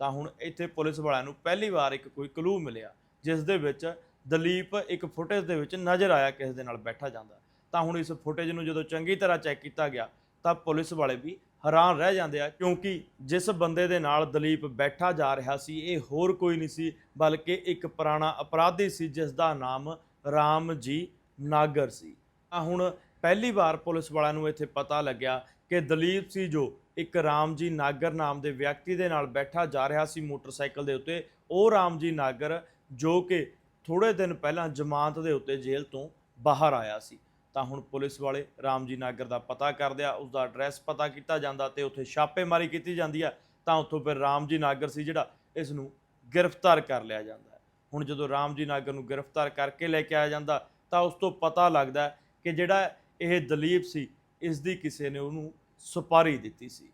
ਤਾਂ ਹੁਣ ਇੱਥੇ ਪੁਲਿਸ ਵਾਲਿਆਂ ਨੂੰ ਪਹਿਲੀ ਵਾਰ ਇੱਕ ਕੋਈ ਕਲੂ ਮਿਲਿਆ, ਜਿਸ ਦੇ ਵਿੱਚ ਦਲੀਪ ਇੱਕ ਫੁਟੇਜ ਦੇ ਵਿੱਚ ਨਜ਼ਰ ਆਇਆ ਕਿਸੇ ਦੇ ਨਾਲ ਬੈਠਾ ਜਾਂਦਾ। ਤਾਂ ਹੁਣ ਇਸ ਫੁਟੇਜ ਨੂੰ ਜਦੋਂ ਚੰਗੀ ਤਰ੍ਹਾਂ ਚੈੱਕ ਕੀਤਾ ਗਿਆ, ਤਾਂ ਪੁਲਿਸ ਵਾਲੇ ਵੀ ਹੈਰਾਨ ਰਹਿ ਜਾਂਦੇ ਆ, ਕਿਉਂਕਿ ਜਿਸ ਬੰਦੇ ਦੇ ਨਾਲ ਦਲੀਪ ਬੈਠਾ ਜਾ ਰਿਹਾ ਸੀ, ਇਹ ਹੋਰ ਕੋਈ ਨਹੀਂ ਸੀ, ਬਲਕਿ ਇੱਕ ਪੁਰਾਣਾ ਅਪਰਾਧੀ ਸੀ, ਜਿਸ ਦਾ ਨਾਮ ਰਾਮ ਜੀ ਨਾਗਰ ਸੀ। ਆ ਹੁਣ ਪਹਿਲੀ ਵਾਰ ਪੁਲਿਸ ਵਾਲਿਆਂ ਨੂੰ ਇੱਥੇ ਪਤਾ ਲੱਗਿਆ ਕਿ ਦਲੀਪ ਸੀ ਜੋ ਇੱਕ ਰਾਮ ਜੀ ਨਾਗਰ ਨਾਮ ਦੇ ਵਿਅਕਤੀ ਦੇ ਨਾਲ ਬੈਠਾ ਜਾ ਰਿਹਾ ਸੀ ਮੋਟਰਸਾਈਕਲ ਦੇ ਉੱਤੇ, ਉਹ ਰਾਮ ਜੀ ਨਾਗਰ ਜੋ ਕਿ ਥੋੜੇ ਦਿਨ ਪਹਿਲਾਂ ਜ਼ਮਾਨਤ ਦੇ ਉੱਤੇ ਜੇਲ੍ਹ ਤੋਂ ਬਾਹਰ ਆਇਆ ਸੀ। ਤਾਂ ਹੁਣ ਪੁਲਿਸ ਵਾਲੇ ਰਾਮਜੀ ਨਾਗਰ ਦਾ ਪਤਾ ਕਰਦੇ ਆ ਉਸ ਦਾ ਐਡਰੈਸ ਪਤਾ ਕੀਤਾ ਜਾਂਦਾ ਤੇ ਉੱਥੇ ਛਾਪੇਮਾਰੀ ਕੀਤੀ ਜਾਂਦੀ ਆ, ਤਾਂ ਉੱਥੋਂ ਫਿਰ ਰਾਮਜੀ ਨਾਗਰ ਸੀ ਜਿਹੜਾ ਇਸ ਨੂੰ ਗ੍ਰਿਫਤਾਰ ਕਰ ਲਿਆ ਜਾਂਦਾ ਹੁਣ ਜਦੋਂ ਰਾਮਜੀ ਨਾਗਰ ਨੂੰ ਗ੍ਰਿਫਤਾਰ ਕਰਕੇ ਲੈ ਕੇ ਆਇਆ ਜਾਂਦਾ, ਤਾਂ ਉਸ ਤੋਂ ਪਤਾ ਲੱਗਦਾ ਕਿ ਜਿਹੜਾ ਇਹ ਦਲੀਪ ਸੀ ਇਸ ਦੀ ਕਿਸੇ ਨੇ ਉਹਨੂੰ ਸੁਪਾਰੀ ਦਿੱਤੀ ਸੀ।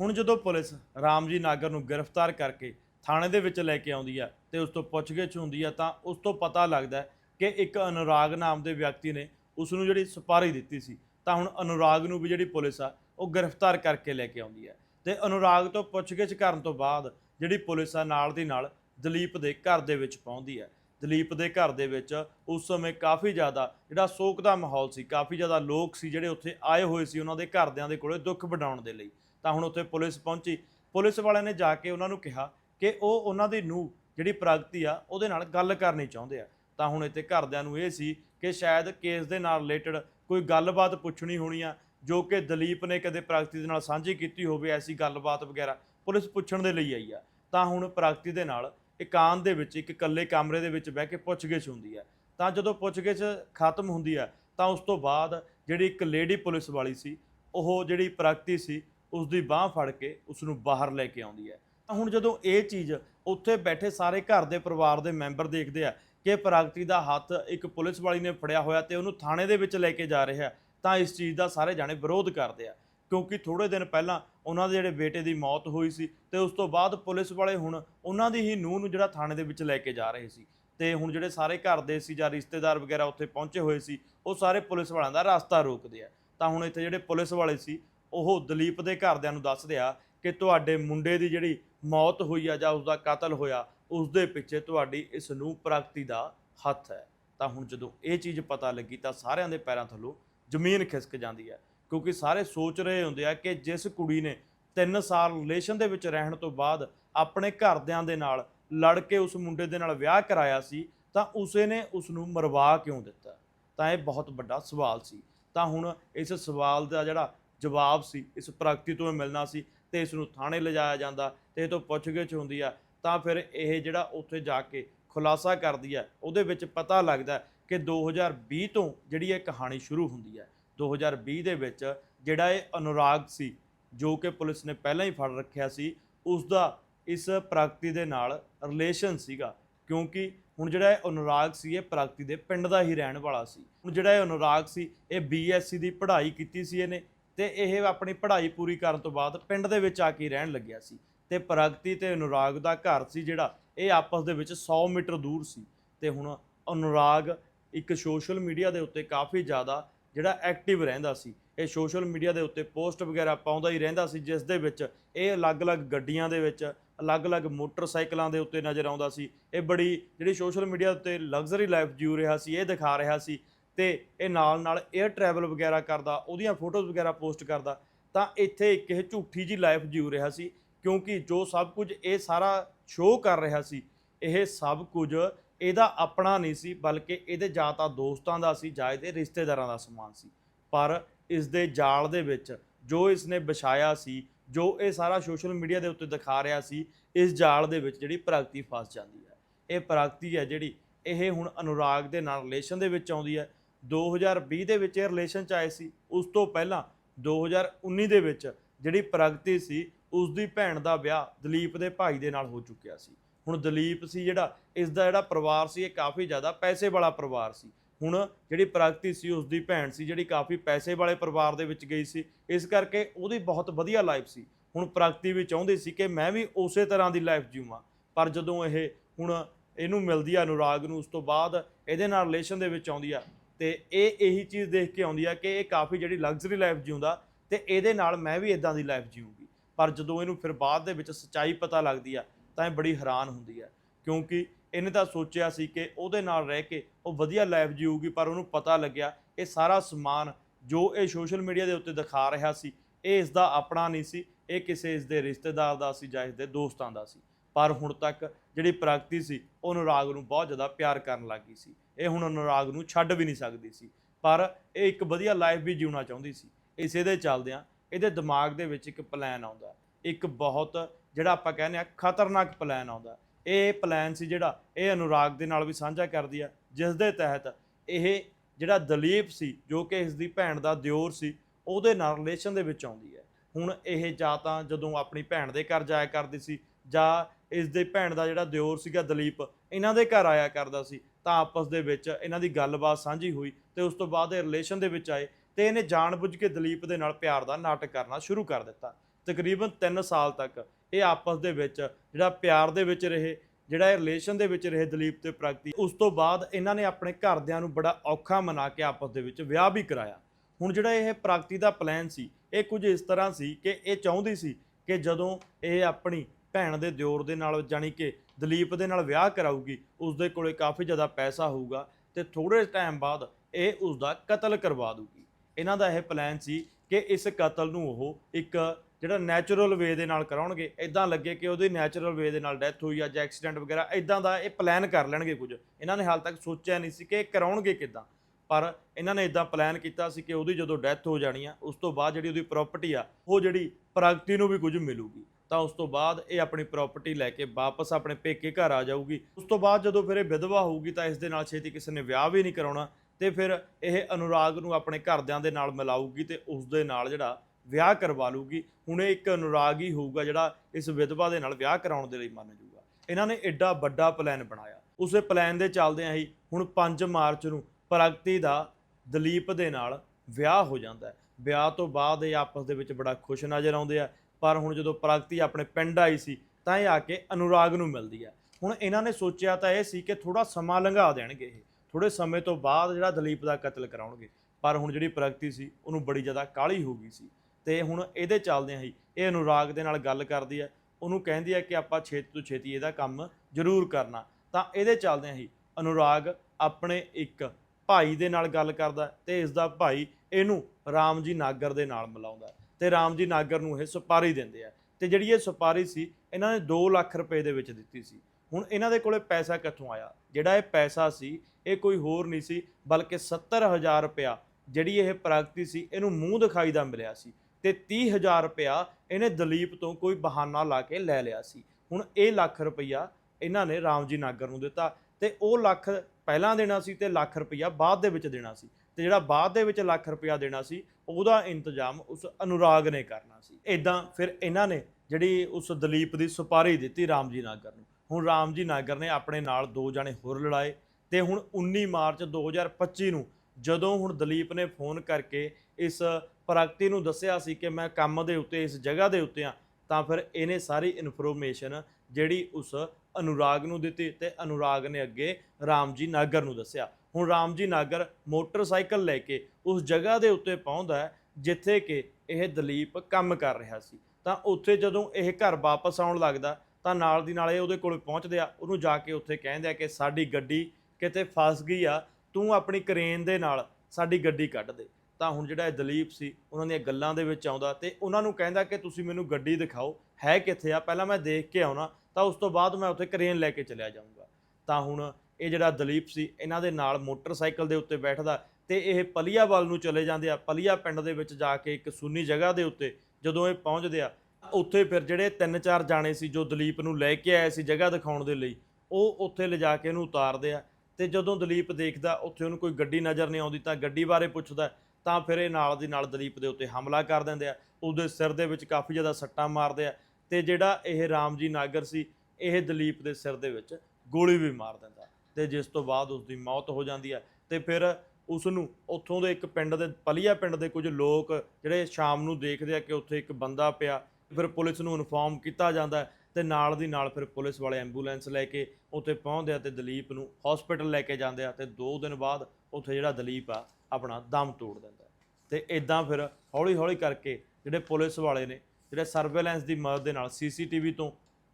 ਹੁਣ ਜਦੋਂ ਪੁਲਿਸ ਰਾਮਜੀ ਨਾਗਰ ਨੂੰ ਗ੍ਰਿਫਤਾਰ ਕਰਕੇ ਥਾਣੇ ਦੇ ਵਿੱਚ ਲੈ ਕੇ ਆਉਂਦੀ ਆ ਤੇ ਉਸ ਤੋਂ ਪੁੱਛਗਿੱਛ ਹੁੰਦੀ ਹੈ ਤਾਂ ਉਸ ਤੋਂ ਪਤਾ ਲੱਗਦਾ ਹੈ ਕਿ ਇੱਕ ਅਨੁਰਾਗ ਨਾਮ ਦੇ ਵਿਅਕਤੀ ਨੇ ਉਸ ਨੂੰ ਜਿਹੜੀ ਸੁਪਾਰੀ ਦਿੱਤੀ ਸੀ। ਤਾਂ ਹੁਣ ਅਨੁਰਾਗ ਨੂੰ ਵੀ ਜਿਹੜੀ ਪੁਲਿਸ ਆ, ਉਹ ਗ੍ਰਿਫਤਾਰ ਕਰਕੇ ਲੈ ਕੇ ਆਉਂਦੀ ਹੈ। ਤੇ ਅਨੁਰਾਗ ਤੋਂ ਪੁੱਛਗਿੱਛ ਕਰਨ ਤੋਂ ਬਾਅਦ ਜਿਹੜੀ ਪੁਲਿਸ ਆ, ਨਾਲ ਦੀ ਨਾਲ ਦਲੀਪ ਦੇ ਘਰ ਦੇ ਵਿੱਚ ਪਹੁੰਚਦੀ ਹੈ। ਦਲੀਪ ਦੇ ਘਰ ਦੇ ਵਿੱਚ ਉਸ ਸਮੇਂ ਕਾਫੀ ਜ਼ਿਆਦਾ ਜਿਹੜਾ ਸੋਗ ਦਾ ਮਾਹੌਲ ਸੀ, ਕਾਫੀ ਜ਼ਿਆਦਾ ਲੋਕ ਸੀ ਜਿਹੜੇ ਉੱਥੇ ਆਏ ਹੋਏ ਸੀ ਉਹਨਾਂ ਦੇ ਘਰਦਿਆਂ ਦੇ ਕੋਲੇ ਦੁੱਖ ਵਡਾਉਣ ਦੇ ਲਈ। ਤਾਂ ਹੁਣ ਉੱਥੇ ਪੁਲਿਸ ਪਹੁੰਚੀ। ਪੁਲਿਸ ਵਾਲਿਆਂ ਨੇ ਜਾ ਕੇ ਉਹਨਾਂ ਨੂੰ ਕਿਹਾ ਕਿ ਉਹ ਉਹਨਾਂ ਦੀ ਨੂੰ ਜਿਹੜੀ ਪ੍ਰਗਤੀ ਆ, ਉਹਦੇ ਨਾਲ ਗੱਲ ਕਰਨੀ ਚਾਹੁੰਦੇ ਆ। ਤਾਂ ਹੁਣ ਇੱਥੇ ਘਰਦਿਆਂ ਨੂੰ ਇਹ ਸੀ ਕਿ ਸ਼ਾਇਦ ਕੇਸ ਦੇ ਨਾਲ ਰਿਲੇਟਡ ਕੋਈ ਗੱਲਬਾਤ ਪੁੱਛਣੀ ਹੋਣੀ ਆ, ਜੋ ਕਿ ਦਲੀਪ ਨੇ ਕਦੇ ਪ੍ਰਗਤੀ ਦੇ ਨਾਲ ਸਾਂਝੀ ਕੀਤੀ ਹੋਵੇ, ਐਸੀ ਗੱਲਬਾਤ ਵਗੈਰਾ ਪੁਲਿਸ ਪੁੱਛਣ ਦੇ ਲਈ ਆਈ ਆ। ਤਾਂ ਹੁਣ ਪ੍ਰਗਤੀ ਦੇ ਨਾਲ ਇਕਾਂਤ ਦੇ ਵਿੱਚ, ਇੱਕ ਇਕੱਲੇ ਕਮਰੇ ਦੇ ਵਿੱਚ ਬਹਿ ਕੇ ਪੁੱਛਗਿੱਛ ਹੁੰਦੀ ਹੈ ਤਾਂ ਜਦੋਂ ਪੁੱਛਗਿੱਛ ਖਤਮ ਹੁੰਦੀ ਹੈ ਤਾਂ ਉਸ ਤੋਂ ਬਾਅਦ ਜਿਹੜੀ ਇੱਕ ਲੇਡੀ ਪੁਲਿਸ ਵਾਲੀ ਸੀ, ਉਹ ਜਿਹੜੀ ਪ੍ਰਗਤੀ ਸੀ ਉਸ ਦੀ ਬਾਹ ਫੜ ਕੇ ਉਸ ਨੂੰ ਬਾਹਰ ਲੈ ਕੇ ਆਉਂਦੀ ਹੈ ਤਾਂ ਹੁਣ ਜਦੋਂ ਇਹ ਚੀਜ਼ ਉੱਥੇ ਬੈਠੇ ਸਾਰੇ ਘਰ ਦੇ ਪਰਿਵਾਰ ਦੇ ਮੈਂਬਰ ਦੇਖਦੇ ਆ ਕਿ ਪ੍ਰਗਤੀ ਦਾ ਹੱਥ ਇੱਕ ਪੁਲਿਸ ਵਾਲੀ ਨੇ ਫੜਿਆ ਹੋਇਆ ਤੇ ਉਹਨੂੰ ਥਾਣੇ ਦੇ ਵਿੱਚ ਲੈ ਕੇ ਜਾ ਰਿਹਾ ਤਾਂ ਇਸ ਚੀਜ਼ ਦਾ ਸਾਰੇ ਜਾਣੇ ਵਿਰੋਧ ਕਰਦੇ ਆ। ਕਿਉਂਕਿ ਥੋੜੇ ਦਿਨ ਪਹਿਲਾਂ ਉਹਨਾਂ ਦੇ ਜਿਹੜੇ ਬੇਟੇ ਦੀ ਮੌਤ ਹੋਈ ਸੀ ਤੇ ਉਸ ਤੋਂ ਬਾਅਦ ਪੁਲਿਸ ਵਾਲੇ ਹੁਣ ਉਹਨਾਂ ਦੀ ਹੀ ਨੂੰਹ ਨੂੰ ਜਿਹੜਾ ਥਾਣੇ ਦੇ ਵਿੱਚ ਲੈ ਕੇ ਜਾ ਰਹੇ ਸੀ ਤੇ ਹੁਣ ਜਿਹੜੇ ਸਾਰੇ ਘਰ ਦੇ ਸੀ ਜਾਂ ਰਿਸ਼ਤੇਦਾਰ ਵਗੈਰਾ ਉੱਥੇ ਪਹੁੰਚੇ ਹੋਏ ਸੀ, ਉਹ ਸਾਰੇ ਪੁਲਿਸ ਵਾਲਿਆਂ ਦਾ ਰਸਤਾ ਰੋਕਦੇ ਆ। ਤਾਂ ਹੁਣ ਇੱਥੇ ਜਿਹੜੇ ਪੁਲਿਸ ਵਾਲੇ ਸੀ, ਉਹ ਦਲੀਪ ਦੇ ਘਰਦਿਆਂ ਨੂੰ ਦੱਸਦੇ ਆ ਕਿ ਤੁਹਾਡੇ ਮੁੰਡੇ ਦੀ ਜਿਹੜੀ ਮੌਤ ਹੋਈ ਆ ਜਾਂ ਉਸ ਦਾ ਕਤਲ ਹੋਇਆ ਉਸ ਦੇ ਪਿੱਛੇ ਤੁਹਾਡੀ ਇਸ ਨੂੰ ਪ੍ਰਗਤੀ ਦਾ ਹੱਥ ਹੈ। ਤਾਂ ਹੁਣ ਜਦੋਂ ਇਹ ਚੀਜ਼ ਪਤਾ ਲੱਗੀ ਤਾਂ ਸਾਰਿਆਂ ਦੇ ਪੈਰਾਂ ਥੱਲੋਂ ਜ਼ਮੀਨ ਖਿਸਕ ਜਾਂਦੀ ਹੈ, ਕਿਉਂਕਿ ਸਾਰੇ ਸੋਚ ਰਹੇ ਹੁੰਦੇ ਆ ਕਿ ਜਿਸ ਕੁੜੀ ਨੇ 3 ਸਾਲ ਰਿਲੇਸ਼ਨ ਦੇ ਵਿੱਚ ਰਹਿਣ ਤੋਂ ਬਾਅਦ ਆਪਣੇ ਘਰਦਿਆਂ ਦੇ ਨਾਲ ਲੜ ਕੇ ਉਸ ਮੁੰਡੇ ਦੇ ਨਾਲ ਵਿਆਹ ਕਰਾਇਆ ਸੀ, ਤਾਂ ਉਸੇ ਨੇ ਉਸ ਨੂੰ ਮਰਵਾ ਕਿਉਂ ਦਿੱਤਾ? ਤਾਂ ਇਹ ਬਹੁਤ ਵੱਡਾ ਸਵਾਲ ਸੀ। ਤਾਂ ਹੁਣ ਇਸ ਸਵਾਲ ਦਾ ਜਿਹੜਾ ਜਵਾਬ ਸੀ, ਇਸ ਪ੍ਰਗਤੀ ਤੋਂ ਮਿਲਣਾ ਸੀ ਤੇ ਇਸ ਨੂੰ ਥਾਣੇ ਲਿਜਾਇਆ ਜਾਂਦਾ ਤੇ ਇਹ ਤੋਂ ਪੁੱਛਗਿੱਛ ਹੁੰਦੀ ਆ, ਤਾਂ ਫਿਰ ਇਹ ਜਿਹੜਾ ਉੱਥੇ ਜਾ ਕੇ ਖੁਲਾਸਾ ਕਰਦੀ ਹੈ ਉਹਦੇ ਵਿੱਚ ਪਤਾ ਲੱਗਦਾ ਕਿ 2020 ਤੋਂ ਜਿਹੜੀ ਇਹ ਕਹਾਣੀ ਸ਼ੁਰੂ ਹੁੰਦੀ ਹੈ 2020 ਦੇ ਵਿੱਚ ਜਿਹੜਾ ਇਹ ਅਨੁਰਾਗ ਸੀ, ਜੋ ਕਿ ਪੁਲਿਸ ਨੇ ਪਹਿਲਾਂ ਹੀ ਫੜ ਰੱਖਿਆ ਸੀ ਉਸ ਦਾ ਇਸ ਪ੍ਰਗਤੀ ਦੇ ਨਾਲ ਰਿਲੇਸ਼ਨ ਸੀਗਾ, ਕਿਉਂਕਿ ਹੁਣ ਜਿਹੜਾ ਇਹ ਅਨੁਰਾਗ ਸੀ, ਇਹ ਪ੍ਰਗਤੀ ਦੇ ਪਿੰਡ ਦਾ ਹੀ ਰਹਿਣ ਵਾਲਾ ਸੀ। ਹੁਣ ਜਿਹੜਾ ਇਹ ਅਨੁਰਾਗ ਸੀ, ਇਹ ਬੀਐਸਸੀ ਦੀ ਪੜ੍ਹਾਈ ਕੀਤੀ ਸੀ ਇਹਨੇ ਤੇ ਇਹ ਆਪਣੀ ਪੜ੍ਹਾਈ ਪੂਰੀ ਕਰਨ ਤੋਂ ਬਾਅਦ ਪਿੰਡ ਦੇ ਵਿੱਚ ਆ ਕੇ ਰਹਿਣ ਲੱਗਿਆ ਸੀ। ਤੇ ਪ੍ਰਗਤੀ ਤੇ ਅਨੁਰਾਗ ਦਾ ਘਰ ਸੀ ਜਿਹੜਾ, ਇਹ ਆਪਸ ਦੇ ਵਿੱਚ 100 ਮੀਟਰ ਦੂਰ ਸੀ। ਤੇ ਹੁਣ ਅਨੁਰਾਗ ਇੱਕ ਸੋਸ਼ਲ ਮੀਡੀਆ ਦੇ ਉੱਤੇ ਕਾਫੀ ਜ਼ਿਆਦਾ ਜਿਹੜਾ ਐਕਟਿਵ ਰਹਿੰਦਾ ਸੀ। ਇਹ ਸੋਸ਼ਲ ਮੀਡੀਆ ਦੇ ਉੱਤੇ ਪੋਸਟ ਵਗੈਰਾ ਪਾਉਂਦਾ ਹੀ ਰਹਿੰਦਾ ਸੀ, ਜਿਸ ਦੇ ਵਿੱਚ ਇਹ ਅਲੱਗ-ਅਲੱਗ ਗੱਡੀਆਂ ਦੇ ਵਿੱਚ, ਅਲੱਗ-ਅਲੱਗ ਮੋਟਰਸਾਈਕਲਾਂ ਦੇ ਉੱਤੇ ਨਜ਼ਰ ਆਉਂਦਾ ਸੀ। ਇਹ ਬੜੀ ਜਿਹੜੀ ਸੋਸ਼ਲ ਮੀਡੀਆ ਉੱਤੇ ਲਗਜ਼ਰੀ ਲਾਈਫ ਜੀਉ ਰਿਹਾ ਸੀ, ਇਹ ਦਿਖਾ ਰਿਹਾ ਸੀ। ਤੇ ਇਹ ਨਾਲ-ਨਾਲ 에ਅਰ ਟਰੈਵਲ ਵਗੈਰਾ ਕਰਦਾ, ਉਹਦੀਆਂ ਫੋਟੋਜ਼ ਵਗੈਰਾ ਪੋਸਟ ਕਰਦਾ, ਤਾਂ ਇੱਥੇ ਇੱਕ ਇਹ ਝੂਠੀ ਜੀ ਲਾਈਫ ਜੀਉ ਰਿਹਾ ਸੀ, ਕਿਉਂਕਿ ਜੋ ਸਭ ਕੁਝ ਇਹ ਸਾਰਾ ਸ਼ੋਅ ਕਰ ਰਿਹਾ ਸੀ, ਇਹ ਸਭ ਕੁਝ ਇਹਦਾ ਆਪਣਾ ਨਹੀਂ ਸੀ, ਬਲਕਿ ਇਹਦੇ ਜਾਂ ਤਾਂ ਦੋਸਤਾਂ ਦਾ ਸੀ, ਜਾਂ ਇਹਦੇ ਰਿਸ਼ਤੇਦਾਰਾਂ ਦਾ ਸਮਾਨ ਸੀ। ਪਰ ਇਸ ਦੇ ਜਾਲ ਦੇ ਵਿੱਚ ਜੋ ਇਸ ਨੇ ਵਿਛਾਇਆ ਸੀ, ਜੋ ਇਹ ਸਾਰਾ ਸੋਸ਼ਲ ਮੀਡੀਆ ਦੇ ਉੱਤੇ ਦਿਖਾ ਰਿਹਾ ਸੀ, ਇਸ ਜਾਲ ਦੇ ਵਿੱਚ ਜਿਹੜੀ ਪ੍ਰਗਤੀ ਫਸ ਜਾਂਦੀ ਹੈ। ਇਹ ਪ੍ਰਗਤੀ ਹੈ ਜਿਹੜੀ, ਇਹ ਹੁਣ ਅਨੁਰਾਗ ਦੇ ਨਾਲ ਰਿਲੇਸ਼ਨ ਦੇ ਵਿੱਚ ਆਉਂਦੀ ਹੈ 2020 ਦੇ ਵਿੱਚ ਇਹ ਰਿਲੇਸ਼ਨ ਚ ਆਏ ਸੀ। ਉਸ ਤੋਂ ਪਹਿਲਾਂ 2019 ਦੇ ਵਿੱਚ ਜਿਹੜੀ ਪ੍ਰਗਤੀ ਸੀ, ਉਸ ਦੀ ਭੈਣ ਦਾ ਵਿਆਹ ਦਲੀਪ ਦੇ ਭਾਈ ਦੇ ਨਾਲ ਹੋ ਚੁੱਕਿਆ ਸੀ। ਹੁਣ ਦਲੀਪ ਸੀ ਜਿਹੜਾ, ਇਸ ਦਾ ਜਿਹੜਾ ਪਰਿਵਾਰ ਸੀ, ਇਹ ਕਾਫੀ ਜ਼ਿਆਦਾ ਪੈਸੇ ਵਾਲਾ ਪਰਿਵਾਰ ਸੀ। ਹੁਣ ਜਿਹੜੀ ਪ੍ਰਗਤੀ ਸੀ, ਉਸ ਦੀ ਭੈਣ ਸੀ ਜਿਹੜੀ ਕਾਫੀ ਪੈਸੇ ਵਾਲੇ ਪਰਿਵਾਰ ਦੇ ਵਿੱਚ ਗਈ ਸੀ। ਇਸ ਕਰਕੇ ਉਹਦੀ ਬਹੁਤ ਵਧੀਆ ਲਾਈਫ ਸੀ। ਹੁਣ ਪ੍ਰਗਤੀ ਵੀ ਚਾਹੁੰਦੀ ਸੀ ਕਿ ਮੈਂ ਵੀ ਉਸੇ ਤਰ੍ਹਾਂ ਦੀ ਲਾਈਫ ਜੀਵਾਂ। ਪਰ ਜਦੋਂ ਇਹ ਹੁਣ ਇਹਨੂੰ ਮਿਲਦੀ ਆ ਅਨੁਰਾਗ ਨੂੰ, ਉਸ ਤੋਂ ਬਾਅਦ ਇਹਦੇ ਨਾਲ ਰਿਲੇਸ਼ਨ ਦੇ ਵਿੱਚ ਆਉਂਦੀ ਆ। ਤੇ ਇਹ ਇਹੀ ਚੀਜ਼ ਦੇਖ ਕੇ ਆਉਂਦੀ ਆ ਕਿ ਇਹ ਕਾਫੀ ਜਿਹੜੀ ਲਗਜ਼ਰੀ ਲਾਈਫ ਜਿਉਂਦਾ ਤੇ ਇਹਦੇ ਨਾਲ ਮੈਂ ਵੀ ਇਦਾਂ ਦੀ ਲਾਈਫ ਜੀਊਂਗੀ। ਪਰ ਜਦੋਂ ਇਹਨੂੰ ਫਿਰ ਬਾਅਦ ਦੇ ਵਿੱਚ ਸੱਚਾਈ ਪਤਾ ਲੱਗਦੀ ਆ, ਤਾਂ ਇਹ ਬੜੀ ਹੈਰਾਨ ਹੁੰਦੀ ਆ। ਕਿਉਂਕਿ ਇਹਨੇ ਤਾਂ ਸੋਚਿਆ ਸੀ ਕਿ ਉਹਦੇ ਨਾਲ ਰਹਿ ਕੇ ਉਹ ਵਧੀਆ ਲਾਈਫ ਜੀਊਗੀ, ਪਰ ਉਹਨੂੰ ਪਤਾ ਲੱਗਿਆ ਇਹ ਸਾਰਾ ਸਮਾਨ ਜੋ ਇਹ ਸੋਸ਼ਲ ਮੀਡੀਆ ਦੇ ਉੱਤੇ ਦਿਖਾ ਰਿਹਾ ਸੀ, ਇਹ ਇਸ ਦਾ ਆਪਣਾ ਨਹੀਂ ਸੀ, ਇਹ ਕਿਸੇ ਇਸ ਦੇ ਰਿਸ਼ਤੇਦਾਰ ਦਾ ਸੀ ਜਾਂ ਇਸ ਦੇ ਦੋਸਤਾਂ ਦਾ ਸੀ। ਪਰ ਹੁਣ ਤੱਕ ਜਿਹੜੀ ਪ੍ਰਗਤੀ ਸੀ, ਉਹ ਅਨੁਰਾਗ ਨੂੰ ਬਹੁਤ ਜ਼ਿਆਦਾ ਪਿਆਰ ਕਰਨ ਲੱਗੀ ਸੀ। ਇਹ ਹੁਣ ਅਨੁਰਾਗ ਨੂੰ ਛੱਡ ਵੀ ਨਹੀਂ ਸਕਦੀ ਸੀ। ਪਰ ਇਹ ਇੱਕ ਵਧੀਆ ਲਾਈਫ ਵੀ ਜਿਉਣਾ ਚਾਹੁੰਦੀ ਸੀ। ਇਸੇ ਦੇ ਚੱਲਦਿਆਂ ਇਹਦੇ ਦਿਮਾਗ ਦੇ ਵਿੱਚ ਇੱਕ ਪਲਾਨ ਆਉਂਦਾ। ਇੱਕ ਬਹੁਤ ਜਿਹੜਾ ਆਪਾਂ ਕਹਿੰਦੇ ਆ, ਖਤਰਨਾਕ ਪਲਾਨ ਆਉਂਦਾ। ਇਹ ਪਲਾਨ ਸੀ ਜਿਹੜਾ ਇਹ ਅਨੁਰਾਗ ਦੇ ਨਾਲ ਵੀ ਸਾਂਝਾ ਕਰਦੀ ਆ, ਜਿਸ ਦੇ ਤਹਿਤ ਇਹ ਜਿਹੜਾ ਦਲੀਪ ਸੀ, ਜੋ ਕਿ ਇਸ ਦੀ ਭੈਣ ਦਾ ਦਿਓਰ ਸੀ, ਉਹਦੇ ਨਾਲ ਰਿਲੇਸ਼ਨ ਦੇ ਵਿੱਚ ਆਉਂਦੀ ਹੈ। ਹੁਣ ਇਹ ਜਾਂ ਤਾਂ ਜਦੋਂ ਆਪਣੀ ਭੈਣ ਦੇ ਘਰ ਜਾਇਆ ਕਰਦੀ ਸੀ ਜਾਂ ਇਸ ਦੇ ਭੈਣ ਦਾ ਜਿਹੜਾ ਦਿਓਰ ਸੀਗਾ ਦਲੀਪ, ਇਹਨਾਂ ਦੇ ਘਰ ਆਇਆ ਕਰਦਾ ਸੀ। ਤਾਂ ਆਪਸ ਦੇ ਵਿੱਚ ਇਹਨਾਂ ਦੀ ਗੱਲਬਾਤ ਸਾਂਝੀ ਹੋਈ ਤੇ ਉਸ ਤੋਂ ਬਾਅਦ ਇਹ ਰਿਲੇਸ਼ਨ ਦੇ ਵਿੱਚ ਆਏ ਤੇ ਇਹਨੇ ਜਾਣਬੁੱਝ ਕੇ ਦਲੀਪ ਦੇ ਨਾਲ ਪਿਆਰ ਦਾ ਨਾਟਕ ਕਰਨਾ ਸ਼ੁਰੂ ਕਰ ਦਿੱਤਾ। ਤਕਰੀਬਨ 3 ਸਾਲ ਤੱਕ ਇਹ ਆਪਸ ਦੇ ਵਿੱਚ ਜਿਹੜਾ ਪਿਆਰ ਦੇ ਵਿੱਚ ਰਹੇ, ਜਿਹੜਾ ਇਹ ਰਿਲੇਸ਼ਨ ਦੇ ਵਿੱਚ ਰਹੇ ਦਲੀਪ ਤੇ ਪ੍ਰਗਤੀ, ਉਸ ਤੋਂ ਬਾਅਦ ਇਹਨਾਂ ਨੇ ਆਪਣੇ ਘਰਦਿਆਂ ਨੂੰ ਬੜਾ ਔਖਾ ਮਨਾ ਕੇ ਆਪਸ ਦੇ ਵਿੱਚ ਵਿਆਹ ਵੀ ਕਰਾਇਆ। ਹੁਣ ਜਿਹੜਾ ਇਹ ਪ੍ਰਗਤੀ ਦਾ ਪਲਾਨ ਸੀ, ਇਹ ਕੁਝ ਇਸ ਤਰ੍ਹਾਂ ਸੀ ਕਿ ਇਹ ਚਾਹੁੰਦੀ ਸੀ ਕਿ ਜਦੋਂ ਇਹ ਆਪਣੀ ਭੈਣ ਦੇ ਦਿਓਰ ਦੇ ਨਾਲ, ਜਾਣੀ ਕਿ ਦਲੀਪ ਦੇ ਨਾਲ ਵਿਆਹ ਕਰਾਊਗੀ ਉਸ ਦੇ ਕੋਲੇ ਕਾਫੀ ਜ਼ਿਆਦਾ ਪੈਸਾ ਹੋਊਗਾ ਤੇ ਥੋੜੇ ਟਾਈਮ ਬਾਅਦ ਇਹ ਉਸ ਦਾ ਕਤਲ ਕਰਵਾ ਦੂਗੀ ਇਹਨਾਂ ਦਾ ਇਹ ਪਲਾਨ ਸੀ ਕਿ ਇਸ ਕਤਲ ਨੂੰ ਉਹ ਇੱਕ ਜਿਹੜਾ ਨੈਚੁਰਲ ਵੇ ਦੇ ਨਾਲ ਕਰਾਉਣਗੇ। ਇਦਾਂ ਲੱਗੇ ਕਿ ਉਹਦੀ ਨੈਚੁਰਲ ਵੇ ਦੇ ਨਾਲ ਡੈਥ ਹੋਈ ਆ ਜਾਂ ਐਕਸੀਡੈਂਟ ਵਗੈਰਾ ਇਦਾਂ ਦਾ ਇਹ ਪਲਾਨ ਕਰ ਲੈਣਗੇ ਕੁਝ। ਇਹਨਾਂ ਨੇ ਹਾਲ ਤੱਕ ਸੋਚਿਆ ਨਹੀਂ ਸੀ ਕਿ ਇਹ ਕਰਾਉਣਗੇ ਕਿਦਾਂ। ਪਰ ਇਹਨਾਂ ਨੇ ਇਦਾਂ ਪਲਾਨ ਕੀਤਾ ਸੀ ਕਿ ਉਹਦੀ ਜਦੋਂ ਡੈਥ ਹੋ ਜਾਣੀ ਆ, ਉਸ ਤੋਂ ਬਾਅਦ ਜਿਹੜੀ ਉਹਦੀ ਪ੍ਰਾਪਰਟੀ ਆ, ਉਹ ਜਿਹੜੀ ਪ੍ਰਗਤੀ ਨੂੰ ਵੀ ਕੁਝ ਮਿਲੂਗੀ। ਤਾਂ ਉਸ ਤੋਂ ਬਾਅਦ ਇਹ ਆਪਣੀ ਪ੍ਰਾਪਰਟੀ ਲੈ ਕੇ ਵਾਪਸ ਆਪਣੇ ਪੇਕੇ ਘਰ ਆ ਜਾਊਗੀ। ਉਸ ਤੋਂ ਬਾਅਦ ਜਦੋਂ ਫਿਰ ਇਹ ਵਿਧਵਾ ਹੋਊਗੀ ਤਾਂ ਇਸ ਦੇ ਨਾਲ ਛੇਤੀ ਕਿਸੇ ਨੇ ਵਿਆਹ ਵੀ ਨਹੀਂ ਕਰਾਉਣਾ ਤੇ ਫਿਰ ਇਹ ਅਨੁਰਾਗ ਨੂੰ ਆਪਣੇ ਘਰਦਿਆਂ ਦੇ ਨਾਲ ਮਿਲਾਊਗੀ ਤੇ ਉਸ ਦੇ ਨਾਲ ਜਿਹੜਾ ਵਿਆਹ ਕਰਵਾ ਲੂਗੀ ਹੁਣ ਇਹ ਇੱਕ ਅਨੁਰਾਗ ਹੀ ਹੋਊਗਾ ਜਿਹੜਾ ਇਸ ਵਿਧਵਾ ਦੇ ਨਾਲ ਵਿਆਹ ਕਰਾਉਣ ਦੇ ਲਈ ਮੰਨ ਜੂਗਾ ਇਹਨਾਂ ਨੇ ਐਡਾ ਵੱਡਾ ਪਲਾਨ ਬਣਾਇਆ। ਉਸੇ ਪਲਾਨ ਦੇ ਚੱਲਦਿਆਂ ਹੀ ਹੁਣ 5 ਮਾਰਚ ਨੂੰ ਪ੍ਰਗਤੀ ਦਾ ਦਲੀਪ ਦੇ ਨਾਲ ਵਿਆਹ ਹੋ ਜਾਂਦਾ ਹੈ। ਵਿਆਹ ਤੋਂ ਬਾਅਦ ਇਹ ਆਪਸ ਦੇ ਵਿੱਚ ਬੜਾ ਖੁਸ਼ ਨਜ਼ਰ ਆਉਂਦੇ ਆ। ਪਰ ਹੁਣ ਜਦੋਂ ਪ੍ਰਗਤੀ ਆਪਣੇ ਪਿੰਡ ਆਈ ਸੀ, ਤਾਂ ਇਹ ਆ ਕੇ ਅਨੁਰਾਗ ਨੂੰ ਮਿਲਦੀ ਹੈ। ਹੁਣ ਇਹਨਾਂ ਨੇ ਸੋਚਿਆ ਤਾਂ ਇਹ ਸੀ ਕਿ ਥੋੜਾ ਸਮਾਂ ਲੰਘਾ ਦੇਣਗੇ ਇਹ। ਥੋੜੇ ਸਮੇਂ ਤੋਂ ਬਾਅਦ ਜਿਹੜਾ ਦਲੀਪ ਦਾ ਕਤਲ ਕਰਾਉਣਗੇ। ਪਰ ਹੁਣ ਜਿਹੜੀ ਪ੍ਰਗਤੀ ਸੀ, ਉਹਨੂੰ ਬੜੀ ਜ਼ਿਆਦਾ ਕਾਹਲੀ ਹੋ ਗਈ ਸੀ। ਤੇ ਹੁਣ ਇਹਦੇ ਚੱਲਦਿਆਂ ਹੀ ਇਹ ਅਨੁਰਾਗ ਦੇ ਨਾਲ ਗੱਲ ਕਰਦੀ ਹੈ। ਉਹਨੂੰ ਕਹਿੰਦੀ ਹੈ ਕਿ ਆਪਾਂ ਛੇਤੀ ਤੋਂ ਛੇਤੀ ਇਹਦਾ ਕੰਮ ਜ਼ਰੂਰ ਕਰਨਾ। ਤਾਂ ਇਹਦੇ ਚੱਲਦਿਆਂ ਹੀ ਅਨੁਰਾਗ ਆਪਣੇ ਇੱਕ ਭਾਈ ਦੇ ਨਾਲ ਗੱਲ ਕਰਦਾ ਤੇ ਇਸ ਦਾ ਭਾਈ ਇਹਨੂੰ ਰਾਮ ਜੀ ਨਾਗਰ ਦੇ ਨਾਲ ਮਿਲਾਉਂਦਾ ਤੇ ਰਾਮ ਜੀ ਨਾਗਰ ਨੂੰ ਇਹ ਸੁਪਾਰੀ ਦਿੰਦੇ ਆ। ਤੇ ਜਿਹੜੀ ਇਹ ਸੁਪਾਰੀ ਸੀ, ਇਹਨਾਂ ਨੇ 2 ਲੱਖ ਰੁਪਏ ਦੇ ਵਿੱਚ ਦਿੱਤੀ ਸੀ। ਹੁਣ ਇਹਨਾਂ ਦੇ ਕੋਲੇ ਪੈਸਾ ਕਿੱਥੋਂ ਆਇਆ? ਜਿਹੜਾ ਇਹ ਪੈਸਾ ਸੀ, ਇਹ ਕੋਈ ਹੋਰ ਨਹੀਂ ਸੀ, ਬਲਕਿ 70000 ਰੁਪਇਆ ਜਿਹੜੀ ਇਹ ਪ੍ਰਗਤੀ ਸੀ, ਇਹਨੂੰ ਮੂੰਹ ਦਿਖਾਈ ਦਾ ਮਿਲਿਆ ਸੀ। ਤੇ 30000 ਰੁਪਇਆ ਇਹਨੇ ਦਲੀਪ ਤੋਂ ਕੋਈ ਬਹਾਨਾ ਲਾ ਕੇ ਲੈ ਲਿਆ ਸੀ। ਹੁਣ ਇਹ ਲੱਖ ਰੁਪਇਆ ਇਹਨਾਂ ਨੇ ਰਾਮ ਜੀ ਨਾਗਰ ਨੂੰ ਦਿੱਤਾ ਤੇ ਉਹ ਲੱਖ ਪਹਿਲਾਂ ਦੇਣਾ ਸੀ ਤੇ ਲੱਖ ਰੁਪਇਆ ਬਾਅਦ ਦੇ ਵਿੱਚ ਦੇਣਾ ਸੀ। ਤੇ ਜਿਹੜਾ ਬਾਅਦ ਦੇ ਵਿੱਚ ਲੱਖ ਰੁਪਇਆ ਦੇਣਾ ਸੀ, ਉਹਦਾ ਇੰਤਜ਼ਾਮ ਉਸ ਅਨੁਰਾਗ ਨੇ ਕਰਨਾ ਸੀ। ਇਦਾਂ ਫਿਰ ਇਹਨਾਂ ਨੇ ਜਿਹੜੀ ਉਸ ਦਲੀਪ ਦੀ ਸੁਪਾਰੀ ਦਿੱਤੀ ਰਾਮ ਜੀ ਨਾਗਰ ਨੂੰ। ਹੁਣ ਰਾਮ ਜੀ ਨਾਗਰ ਨੇ ਆਪਣੇ ਨਾਲ ਦੋ ਜਣੇ ਹੋਰ ਲੜਾਏ ਤੇ ਹੁਣ 19 ਮਾਰਚ 2025 ਨੂੰ ਜਦੋਂ ਹੁਣ ਦਲੀਪ ਨੇ ਫੋਨ ਕਰਕੇ ਇਸ ਪ੍ਰਗਤੀ ਨੂੰ ਦੱਸਿਆ ਸੀ ਕਿ ਮੈਂ ਕੰਮ ਦੇ ਉੱਤੇ, ਇਸ ਜਗ੍ਹਾ ਦੇ ਉੱਤੇ ਆ ਤਾਂ ਫਿਰ ਇਹਨੇ ਸਾਰੀ ਇਨਫੋਰਮੇਸ਼ਨ ਜਿਹੜੀ ਉਸ ਅਨੁਰਾਗ ਨੂੰ ਦਿੱਤੀ ਤੇ ਅਨੁਰਾਗ ਨੇ ਅੱਗੇ ਰਾਮ ਜੀ ਨਾਗਰ ਨੂੰ ਦੱਸਿਆ। ਹੁਣ ਰਾਮ ਜੀ ਨਾਗਰ ਮੋਟਰਸਾਈਕਲ ਲੈ ਕੇ ਉਸ ਜਗ੍ਹਾ ਦੇ ਉੱਤੇ ਪਹੁੰਚਦਾ ਹੈ, ਜਿੱਥੇ ਕਿ ਇਹ ਦਲੀਪ ਕੰਮ ਕਰ ਰਿਹਾ ਸੀ। ਤਾਂ ਉੱਥੇ ਜਦੋਂ ਇਹ ਘਰ ਵਾਪਸ ਆਉਣ ਲੱਗਦਾ, ਤਾਂ ਨਾਲ ਦੀ ਨਾਲ ਇਹ ਉਹਦੇ ਕੋਲ ਪਹੁੰਚਦੇ ਆ। ਉਹਨੂੰ ਜਾ ਕੇ ਉੱਥੇ ਕਹਿੰਦੇ ਆ ਕਿ ਸਾਡੀ ਗੱਡੀ ਕਿਤੇ ਫਸ ਗਈ ਆ, ਤੂੰ ਆਪਣੀ ਕਰੇਨ ਦੇ ਨਾਲ ਸਾਡੀ ਗੱਡੀ ਕੱਢ ਦੇ। ਤਾਂ ਹੁਣ ਜਿਹੜਾ ਇਹ ਦਲੀਪ ਸੀ, ਉਹਨਾਂ ਦੀਆਂ ਗੱਲਾਂ ਦੇ ਵਿੱਚ ਆਉਂਦਾ ਤੇ ਉਹਨਾਂ ਨੂੰ ਕਹਿੰਦਾ ਕਿ ਤੁਸੀਂ ਮੈਨੂੰ ਗੱਡੀ ਦਿਖਾਓ, ਹੈ ਕਿੱਥੇ ਆ? ਪਹਿਲਾਂ ਮੈਂ ਦੇਖ ਕੇ ਆਉਣਾ, ਤਾਂ ਉਸ ਤੋਂ ਬਾਅਦ ਮੈਂ ਉੱਥੇ ਕਰੇਨ ਲੈ ਕੇ ਚਲਿਆ ਜਾਊਂਗਾ। ਤਾਂ ਹੁਣ ਇਹ ਜਿਹੜਾ ਦਲੀਪ ਸੀ, ਇਹਨਾਂ ਦੇ ਨਾਲ ਮੋਟਰਸਾਈਕਲ ਦੇ ਉੱਤੇ ਬੈਠਦਾ ਤੇ ਇਹ ਪਲੀਆ ਵੱਲ ਨੂੰ ਚਲੇ ਜਾਂਦੇ ਆ। ਪਲੀਆ ਪਿੰਡ ਦੇ ਵਿੱਚ ਜਾ ਕੇ ਇੱਕ ਸੁੰਨੀ ਜਗ੍ਹਾ ਦੇ ਉੱਤੇ ਜਦੋਂ ਇਹ ਪਹੁੰਚਦੇ ਆ, ਉੱਥੇ ਫਿਰ ਜਿਹੜੇ ਤਿੰਨ ਚਾਰ ਜਾਣੇ ਸੀ ਜੋ ਦਲੀਪ ਨੂੰ ਲੈ ਕੇ ਆਏ ਸੀ ਜਗ੍ਹਾ ਦਿਖਾਉਣ ਦੇ ਲਈ, ਉਹ ਉੱਥੇ ਲਿਜਾ ਕੇ ਇਹਨੂੰ ਉਤਾਰਦੇ ਆ ਤੇ ਜਦੋਂ ਦਲੀਪ ਦੇਖਦਾ ਉੱਥੇ ਉਹਨੂੰ ਕੋਈ ਗੱਡੀ ਨਜ਼ਰ ਨਹੀਂ ਆਉਂਦੀ ਤਾਂ ਗੱਡੀ ਬਾਰੇ ਪੁੱਛਦਾ ਤਾਂ ਫਿਰ ਇਹ ਨਾਲ ਦੀ ਨਾਲ ਦਲੀਪ ਦੇ ਉੱਤੇ ਹਮਲਾ ਕਰ ਦਿੰਦੇ ਆ, ਉਹਦੇ ਸਿਰ ਦੇ ਵਿੱਚ ਕਾਫੀ ਜ਼ਿਆਦਾ ਸੱਟਾਂ ਮਾਰਦੇ ਆ ਤੇ ਜਿਹੜਾ ਇਹ ਰਾਮ ਜੀ ਨਾਗਰ ਸੀ, ਇਹ ਦਲੀਪ ਦੇ ਸਿਰ ਦੇ ਵਿੱਚ ਗੋਲੀ ਵੀ ਮਾਰ ਦਿੰਦਾ। ਤੇ ਜਿਸ ਤੋਂ ਬਾਅਦ ਉਸ ਦੀ ਮੌਤ ਹੋ ਜਾਂਦੀ ਹੈ ਤੇ ਫਿਰ ਉਸ ਨੂੰ ਉੱਥੋਂ ਦੇ ਇੱਕ ਪਿੰਡ ਦੇ, ਪਲੀਆ ਪਿੰਡ ਦੇ ਕੁਝ ਲੋਕ ਜਿਹੜੇ ਸ਼ਾਮ ਨੂੰ ਦੇਖਦੇ ਆ ਕਿ ਉੱਥੇ ਇੱਕ ਬੰਦਾ ਪਿਆ, ਫਿਰ ਪੁਲਿਸ ਨੂੰ ਇਨਫੋਰਮ ਕੀਤਾ ਜਾਂਦਾ ਹੈ ਤੇ ਨਾਲ ਦੀ ਨਾਲ ਫਿਰ ਪੁਲਿਸ ਵਾਲੇ ਐਂਬੂਲੈਂਸ ਲੈ ਕੇ ਉੱਥੇ ਪਹੁੰਚਦੇ ਆ ਤੇ ਦਲੀਪ ਨੂੰ ਹਸਪੀਟਲ ਲੈ ਕੇ ਜਾਂਦੇ ਆ ਤੇ 2 ਦਿਨ ਬਾਅਦ ਉੱਥੇ ਜਿਹੜਾ ਦਲੀਪ ਆ, ਆਪਣਾ ਦਮ ਤੋੜ ਦਿੰਦਾ ਹੈ। ਤੇ ਇਦਾਂ ਫਿਰ ਹੌਲੀ ਹੌਲੀ ਕਰਕੇ ਜਿਹੜੇ ਪੁਲਿਸ ਵਾਲੇ ਨੇ, ਜਿਹੜੇ ਸਰਵੇਲੈਂਸ ਦੀ ਮਦਦ ਦੇ ਨਾਲ ਸੀਸੀਟੀਵੀ ਤੋਂ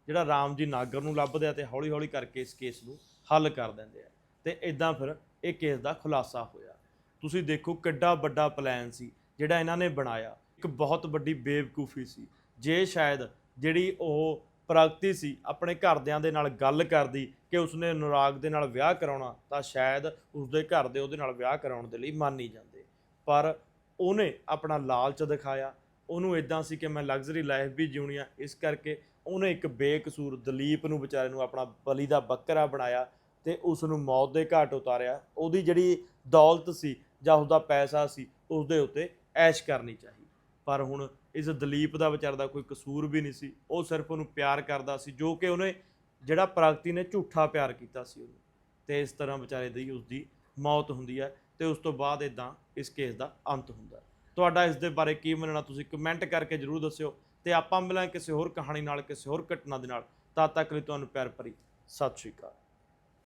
ਜਿਹੜਾ ਰਾਮ ਜੀ ਨਾਗਰ ਨੂੰ ਲੱਭਦੇ ਆ ਤੇ ਹੌਲੀ ਹੌਲੀ ਕਰਕੇ ਇਸ ਕੇਸ ਨੂੰ ਹੱਲ ਕਰ ਦਿੰਦੇ ਆ। ਤੇ ਇਦਾਂ ਫਿਰ ਇਹ ਕੇਸ ਦਾ ਖੁਲਾਸਾ ਹੋਇਆ। ਤੁਸੀਂ ਦੇਖੋ ਕਿੱਡਾ ਵੱਡਾ ਪਲਾਨ ਸੀ ਜਿਹੜਾ ਇਹਨਾਂ ਨੇ ਬਣਾਇਆ। ਇੱਕ ਬਹੁਤ ਵੱਡੀ ਬੇਵਕੂਫੀ ਸੀ। ਜੇ ਸ਼ਾਇਦ ਜਿਹੜੀ ਉਹ ਪ੍ਰਗਤੀ ਸੀ ਆਪਣੇ ਘਰਦਿਆਂ ਦੇ ਨਾਲ ਗੱਲ ਕਰਦੀ ਕਿ ਉਸਨੇ ਅਨੁਰਾਗ ਦੇ ਨਾਲ ਵਿਆਹ ਕਰਾਉਣਾ, ਤਾਂ ਸ਼ਾਇਦ ਉਸਦੇ ਘਰ ਦੇ ਉਹਦੇ ਨਾਲ ਵਿਆਹ ਕਰਾਉਣ ਦੇ ਲਈ ਮੰਨ ਹੀ ਜਾਂਦੇ। ਪਰ ਉਹਨੇ ਆਪਣਾ ਲਾਲਚ ਦਿਖਾਇਆ। ਉਹਨੂੰ ਇਦਾਂ ਸੀ ਕਿ ਮੈਂ ਲਗਜ਼ਰੀ ਲਾਈਫ ਵੀ ਜਿਉਣੀ ਆ। ਇਸ ਕਰਕੇ ਉਹਨੇ ਇੱਕ ਬੇਕਸੂਰ ਦਲੀਪ ਨੂੰ ਵਿਚਾਰੇ ਨੂੰ ਆਪਣਾ ਬਲੀ ਦਾ ਬੱਕਰਾ ਬਣਾਇਆ ਤੇ ਉਸ ਨੂੰ ਮੌਤ ਦੇ ਘਾਟ ਉਤਾਰਿਆ। ਉਹਦੀ ਜਿਹੜੀ ਦੌਲਤ ਸੀ ਜਾਂ ਉਹਦਾ ਪੈਸਾ ਸੀ ਉਸ ਦੇ ਉੱਤੇ ਐਸ਼ ਕਰਨੀ ਚਾਹੀ। ਪਰ ਹੁਣ ਇਸ ਦਲੀਪ ਦਾ ਵਿਚਾਰ ਦਾ ਕੋਈ ਕਸੂਰ ਵੀ ਨਹੀਂ ਸੀ। ਉਹ ਸਿਰਫ ਉਹਨੂੰ ਪਿਆਰ ਕਰਦਾ ਸੀ, ਜੋ ਕਿ ਉਹਨੇ ਜਿਹੜਾ ਪ੍ਰਗਤੀ ਨੇ ਝੂਠਾ ਪਿਆਰ ਕੀਤਾ ਸੀ ਉਹਨੂੰ। ਤੇ ਇਸ ਤਰ੍ਹਾਂ ਵਿਚਾਰੇ ਦੀ ਉਸ ਦੀ ਮੌਤ ਹੁੰਦੀ ਹੈ ਤੇ ਉਸ ਤੋਂ ਬਾਅਦ ਇਦਾਂ ਇਸ ਕੇਸ ਦਾ ਅੰਤ ਹੁੰਦਾ ਤੁਹਾਡਾ ਇਸ ਦੇ ਬਾਰੇ ਕੀ ਮੰਨਣਾ, ਤੁਸੀਂ ਕਮੈਂਟ ਕਰਕੇ ਜਰੂਰ ਦੱਸਿਓ। ਤੇ ਆਪਾਂ ਮਿਲਾਂ ਕਿਸੇ ਹੋਰ ਕਹਾਣੀ ਨਾਲ, ਕਿਸੇ ਹੋਰ ਘਟਨਾ ਦੇ ਨਾਲ। ਤਦ ਤੱਕ ਲਈ ਤੁਹਾਨੂੰ ਪਿਆਰ ਭਰੀ, ਸਤਿ ਸ਼੍ਰੀ ਅਕਾਲ।